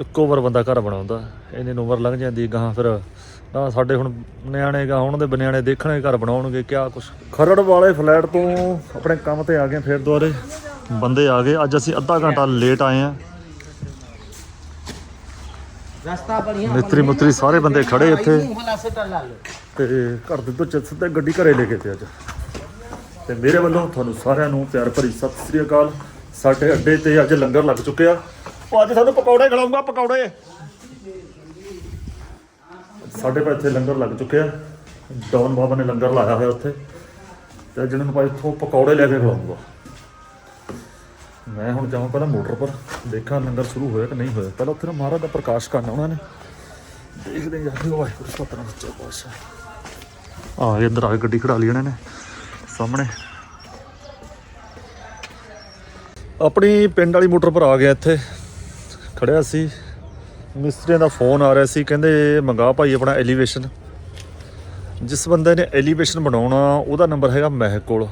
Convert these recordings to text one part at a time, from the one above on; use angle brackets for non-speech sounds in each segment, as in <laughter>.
ਇੱਕੋ ਵਾਰ ਬੰਦਾ ਘਰ ਬਣਾਉਂਦਾ ਇੰਨੀ ਉਮਰ ਲੰਘ ਜਾਂਦੀ ਗਾਂ ਫਿਰ। ਨਾ ਸਾਡੇ ਹੁਣ ਨਿਆਣੇ ਗਾ ਹੁਣ ਦੇ ਬਨਿਆਣੇ ਦੇਖਣੇ ਘਰ ਬਣਾਉਣਗੇ ਕਿਆ ਕੁਛ। ਖਰੜ ਵਾਲੇ ਫਲੈਟ ਤੋਂ ਆਪਣੇ ਕੰਮ ਤੇ ਆ ਗਏ ਫੇਰ ਦੁਆਰੇ ਬੰਦੇ ਆ ਗਏ ਅੱਜ ਅਸੀਂ ਅੱਧਾ ਘੰਟਾ ਲੇਟ ਆਏ ਆ ਰਸਤਾ ਬੜੀਆ ਮਿੱਤਰੀ ਮੁੱਤਰੀ ਸਾਰੇ ਬੰਦੇ ਖੜੇ ਇੱਥੇ। ਤੇ ਘਰ ਦੇ ਤੋਂ ਚਿੱਤ ਸਿੱਧਾ ਗੱਡੀ ਘਰੇ ਲੈ ਕੇ ਤੇ ਅੱਜ। ਤੇ ਮੇਰੇ ਵੱਲੋਂ ਤੁਹਾਨੂੰ ਸਾਰਿਆਂ ਨੂੰ ਪਿਆਰ ਭਰੀ ਸਤਿ ਸ੍ਰੀ ਅਕਾਲ। ਸਾਡੇ ਅੱਡੇ ਤੇ ਅੱਜ ਲੰਗਰ ਲੱਗ ਚੁੱਕਿਆ। ਉਹ ਅੱਜ ਸਾਨੂੰ ਪਕੌੜੇ ਖਿਲਾਉਂਗਾ ਪਕੌੜੇ। ਸਾਡੇ ਪਾ ਇੱਥੇ ਲੰਗਰ ਲੱਗ ਚੁੱਕਿਆ। ਡੌਨ ਬਾਬਾ ਨੇ ਲੰਗਰ ਲਾਇਆ ਹੋਇਆ ਉੱਥੇ। ਤੇ ਜਿਹਨਾਂ ਨੂੰ ਭਾਈ ਇੱਥੋਂ ਪਕੌੜੇ ਲੈ ਕੇ ਖਿਲਾਉਂਗਾ ਮੈਂ ਹੁਣ ਜਾਵਾਂ ਪਹਿਲਾਂ ਮੋਟਰ ਪਰ, ਦੇਖਾਂ ਲੰਗਰ ਸ਼ੁਰੂ ਹੋਇਆ ਕਿ ਨਹੀਂ ਹੋਇਆ। ਪਹਿਲਾਂ ਉੱਥੇ ਨਾ ਮਹਾਰਾਜ ਦਾ ਪ੍ਰਕਾਸ਼ ਕਰਨਾ ਉਹਨਾਂ ਨੇ। ਦੇਖਦੇ ਹਾਂ ਜਾ ਕੇ ਵਾਹਿਗੁਰੂ ਸਤਨਾਮ ਸੱਚਾ ਪਾਤਸ਼ਾਹ ਆ ਗਏ ਆ ਕੇ ਗੱਡੀ ਖੜਾ ਲਈ ਇਹਨਾਂ ਨੇ, ਸਾਹਮਣੇ। ਆਪਣੀ ਪਿੰਡ ਵਾਲੀ ਮੋਟਰ ਪਰ ਆ ਗਿਆ ਇੱਥੇ। ਖੜਿਆ ਸੀ। ਮਿਸਤਰੀਆਂ ਦਾ ਫੋਨ ਆ ਰਿਹਾ ਸੀ, ਕਹਿੰਦੇ ਮੰਗਾ ਭਾਈ ਆਪਣਾ ਐਲੀਵੇਸ਼ਨ ਜਿਸ ਬੰਦੇ ਨੇ ਐਲੀਵੇਸ਼ਨ ਬਣਾਉਣਾ, ਉਹਦਾ ਨੰਬਰ ਹੈਗਾ ਮਹਿਕ ਕੋਲ।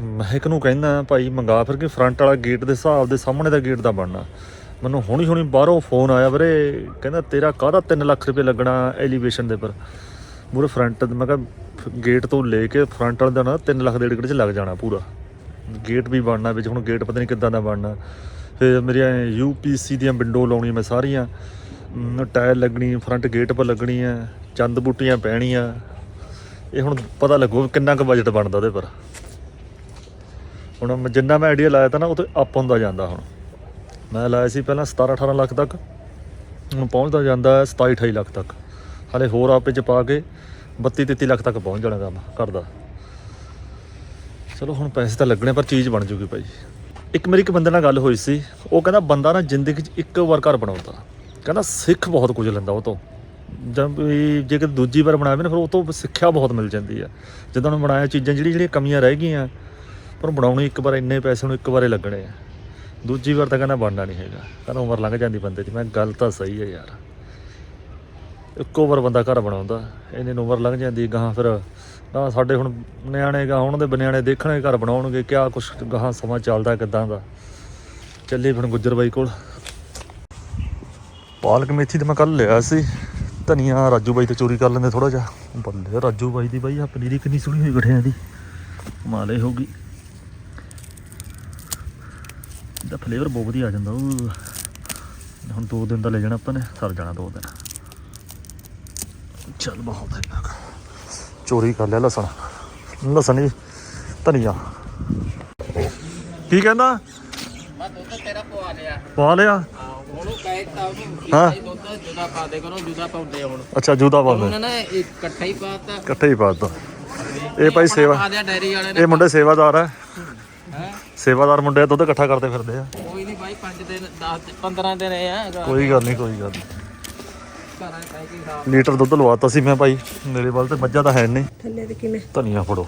ਮਹਿਕ ਨੂੰ ਕਹਿੰਦਾ, ਭਾਈ ਮੰਗਾ ਫਿਰ ਕਿ ਫਰੰਟ ਵਾਲਾ ਗੇਟ ਦੇ ਹਿਸਾਬ ਦੇ ਸਾਹਮਣੇ ਦਾ ਗੇਟ ਦਾ ਬਣਨਾ। ਮੈਨੂੰ ਹੁਣੀ ਹੁਣੀ ਬਾਹਰੋਂ ਫੋਨ ਆਇਆ ਵੀਰੇ, ਕਹਿੰਦਾ, ਤੇਰਾ ਕਾਹਦਾ 3 ਲੱਖ ਰੁਪਏ ਲੱਗਣਾ ਐਲੀਵੇਸ਼ਨ ਦੇ ਪਰ? ਮੂਰੇ ਫਰੰਟ ਮੈਂ ਕਿਹਾ ਗੇਟ ਤੋਂ ਲੈ ਕੇ ਫਰੰਟ ਵਾਲੇ ਦਾ ਨਾ 3 ਲੱਖ ਦੇ ਡਿਗੜ ਚ ਲੱਗ ਜਾਣਾ ਪੂਰਾ। ਗੇਟ ਵੀ ਬਣਨਾ, ਵਿੱਚ ਹੁਣ ਗੇਟ ਪਤਾ ਨਹੀਂ ਕਿੱਦਾਂ ਦਾ ਬਣਨਾ। ਫਿਰ ਮੇਰੀਆਂ ਯੂਪੀਸੀ ਦੀਆਂ ਵਿੰਡੋ ਲਾਉਣੀ ਮੈਂ ਸਾਰੀਆਂ। ਅਮ, ਟਾਇਲ ਲੱਗਣੀ ਫਰੰਟ ਗੇਟ ਪਰ ਲੱਗਣੀ ਆ ਚੰਦ ਬੂਟੀਆਂ ਪੈਣੀਆਂ। ਇਹ ਹੁਣ ਪਤਾ ਲੱਗੂ ਕਿੰਨਾ ਕੁ ਬਜਟ ਬਣਦਾ ਉਹਦੇ ਪਰ। ਹੁਣ ਮੈਂ- ਜਿੰਨਾ ਮੈਂ ਆਈਡੀਆ ਲਾਇਆ ਤਾ ਨਾ ਉਹ ਤੋਂ ਅਪ ਹੁੰਦਾ ਜਾਂਦਾ ਹੁਣ। ਮੈਂ ਲਾਇਆ ਸੀ ਪਹਿਲਾਂ 17 18 ਲੱਖ ਤੱਕ ਹੁਣ ਪਹੁੰਚਦਾ ਜਾਂਦਾ ਹੈ 27 28 ਲੱਖ ਤੱਕ। ਹਾਲੇ ਹੋਰ ਆਪੇ ਚ ਪਾ ਕੇ 32 33 ਲੱਖ ਤੱਕ ਪਹੁੰਚ ਜਾਣਾ ਕੰਮ ਕਰਦਾ ਚਲੋ ਹੁਣ ਪੈਸੇ ਤਾਂ ਲੱਗਣੇ ਪਰ ਚੀਜ਼ ਬਣ ਜੂਗੀ ਭਾਈ। ਇੱਕ ਮੇਰੀ ਇੱਕ ਬੰਦੇ ਨਾਲ ਗੱਲ ਹੋਈ ਸੀ, ਉਹ ਕਹਿੰਦਾ ਬੰਦਾ ਨਾ ਜ਼ਿੰਦਗੀ 'ਚ ਇੱਕ ਵਾਰ ਘਰ ਬਣਾਉਂਦਾ। ਕਹਿੰਦਾ ਸਿੱਖ ਬਹੁਤ ਕੁਝ ਲੈਂਦਾ ਉਹ ਤੋਂ। ਜਦ ਵੀ ਜੇਕਰ ਦੂਜੀ ਵਾਰ ਬਣਾਵੇ ਨਾ, ਫਿਰ ਉਹ ਤੋਂ ਸਿੱਖਿਆ ਬਹੁਤ ਮਿਲ ਜਾਂਦੀ ਆ। ਜਦੋਂ ਉਹਨੇ ਬਣਾਇਆ ਚੀਜ਼ਾਂ ਜਿਹੜੀ ਜਿਹੜੀਆਂ ਕਮੀਆਂ ਰਹਿ ਗਈਆਂ, ਪਰ ਬਣਾਉਣੀ ਇੱਕ ਵਾਰ ਇੰਨੇ ਪੈਸੇ ਨੂੰ ਇੱਕ ਵਾਰੇ ਲੱਗਣੇ ਆ। ਦੂਜੀ ਵਾਰ ਤਾਂ ਕਹਿੰਦਾ ਬਣਨਾ ਨਹੀਂ ਹੈਗਾ। ਕਹਿੰਦਾ ਉਮਰ ਲੰਘ ਜਾਂਦੀ ਬੰਦੇ ਦੀ ਮੈਂ ਕਿਹਾ ਗੱਲ ਤਾਂ ਸਹੀ ਹੈ ਯਾਰ। ਇੱਕੋ ਵਾਰ ਬੰਦਾ ਘਰ ਬਣਾਉਂਦਾ, ਇੰਨੀ ਉਮਰ ਲੰਘ ਜਾਂਦੀ, ਗਾਹਾਂ ਫਿਰ ਤਾਂ ਸਾਡੇ ਹੁਣ ਨਿਆਣੇ ਗਾ, ਹੁਣ ਦੇ ਬਨਿਆਣੇ ਦੇਖਣੇ ਘਰ ਬਣਾਉਣਗੇ, ਕਿਆ ਕੁਛ ਗਾਹਾਂ ਸਮਾਂ ਚੱਲਦਾ ਕਿਦਾਂ ਦਾ। ਚੱਲੀ ਫਿਰ ਗੁੱਜਰ ਬਾਈ ਕੋਲ। ਪਾਲਕ ਮੇਥੀ ਤੇ ਮੈਂ ਕੱਲ ਲਿਆ ਸੀ। ਧਨੀਆ ਰਾਜੂ ਬਾਈ ਤੋਂ ਚੋਰੀ ਕਰ ਲੈਂਦੇ ਥੋੜਾ ਜਿਹਾ। ਬੱਲੇ ਰਾਜੂ ਬਾਈ ਦੀ ਬਾਈ ਆ ਪਨੀਰੀ ਕਿੰਨੀ ਸੋਹਣੀ ਹੋਈ ਗਠਿਆਂ ਦੀ। ਮਾਲੇ ਹੋ ਗਈ। ਦਾ ਫਲੇਵਰ ਬਹੁਤ ਵਧੀਆ ਆ ਜਾਂਦਾ। ਉਹ ਹੁਣ ਦੋ ਦਿਨ ਦਾ ਲੈ ਜਾਣਾ ਆਪਾਂ ਨੇ, ਸਰ ਜਾਣਾ ਦੋ ਦਿਨ। ਚੱਲ ਬਹੁਤ ਹੈ। ਚੋਰੀ ਕਰ ਲਿਆ ਲਸਣ। ਲਸਣ ਜੀ ਧਨੀਆ। ਕੀ ਕਹਿੰਦਾ? ਮੈਂ ਦੁੱਧ ਤੇਰਾ ਪਵਾ ਲਿਆ। ਪਵਾ ਲਿਆ? ਉਹਨੂੰ ਕਹਿਤਾ ਉਹਨੂੰ ਦੁੱਧ ਜੁਦਾ ਪਾ ਦੇ ਕਰੋ ਜੁਦਾ ਪਾਉਂਦੇ ਹੁਣ। ਅੱਛਾ ਜੁਦਾ ਪਾਉਂਦੇ ਉਹਨਾਂ ਨੇ ਇਕੱਠਾ ਹੀ ਪਾਤਾ ਇਕੱਠਾ ਹੀ ਪਾਤਾ ਇਹ ਭਾਈ ਸੇਵਾ ਇਹ ਮੁੰਡੇ ਸੇਵਾਦਾਰ ਹੈ? ਸੇਵਾਦਾਰ ਮੁੰਡੇ ਦੁੱਧ ਇਕੱਠਾ ਕਰਦੇ ਫਿਰਦੇ ਆ। ਕੋਈ ਕੋਈ ਗੱਲ ਨਹੀਂ ਕੋਈ ਗੱਲ ਨਹੀਂ ਲੀਟਰ ਦੁੱਧ ਲਵਾਤਾ ਸੀ ਮੈਂ ਭਾਈ। ਮੇਰੇ ਵੱਲ ਤੇ ਮੱਝਾਂ ਤਾਂ ਹੈ ਨਹੀਂ ਥੱਲੇ ਤੇ ਕਿਵੇਂ? ਧਨੀਆ ਫੜੋ।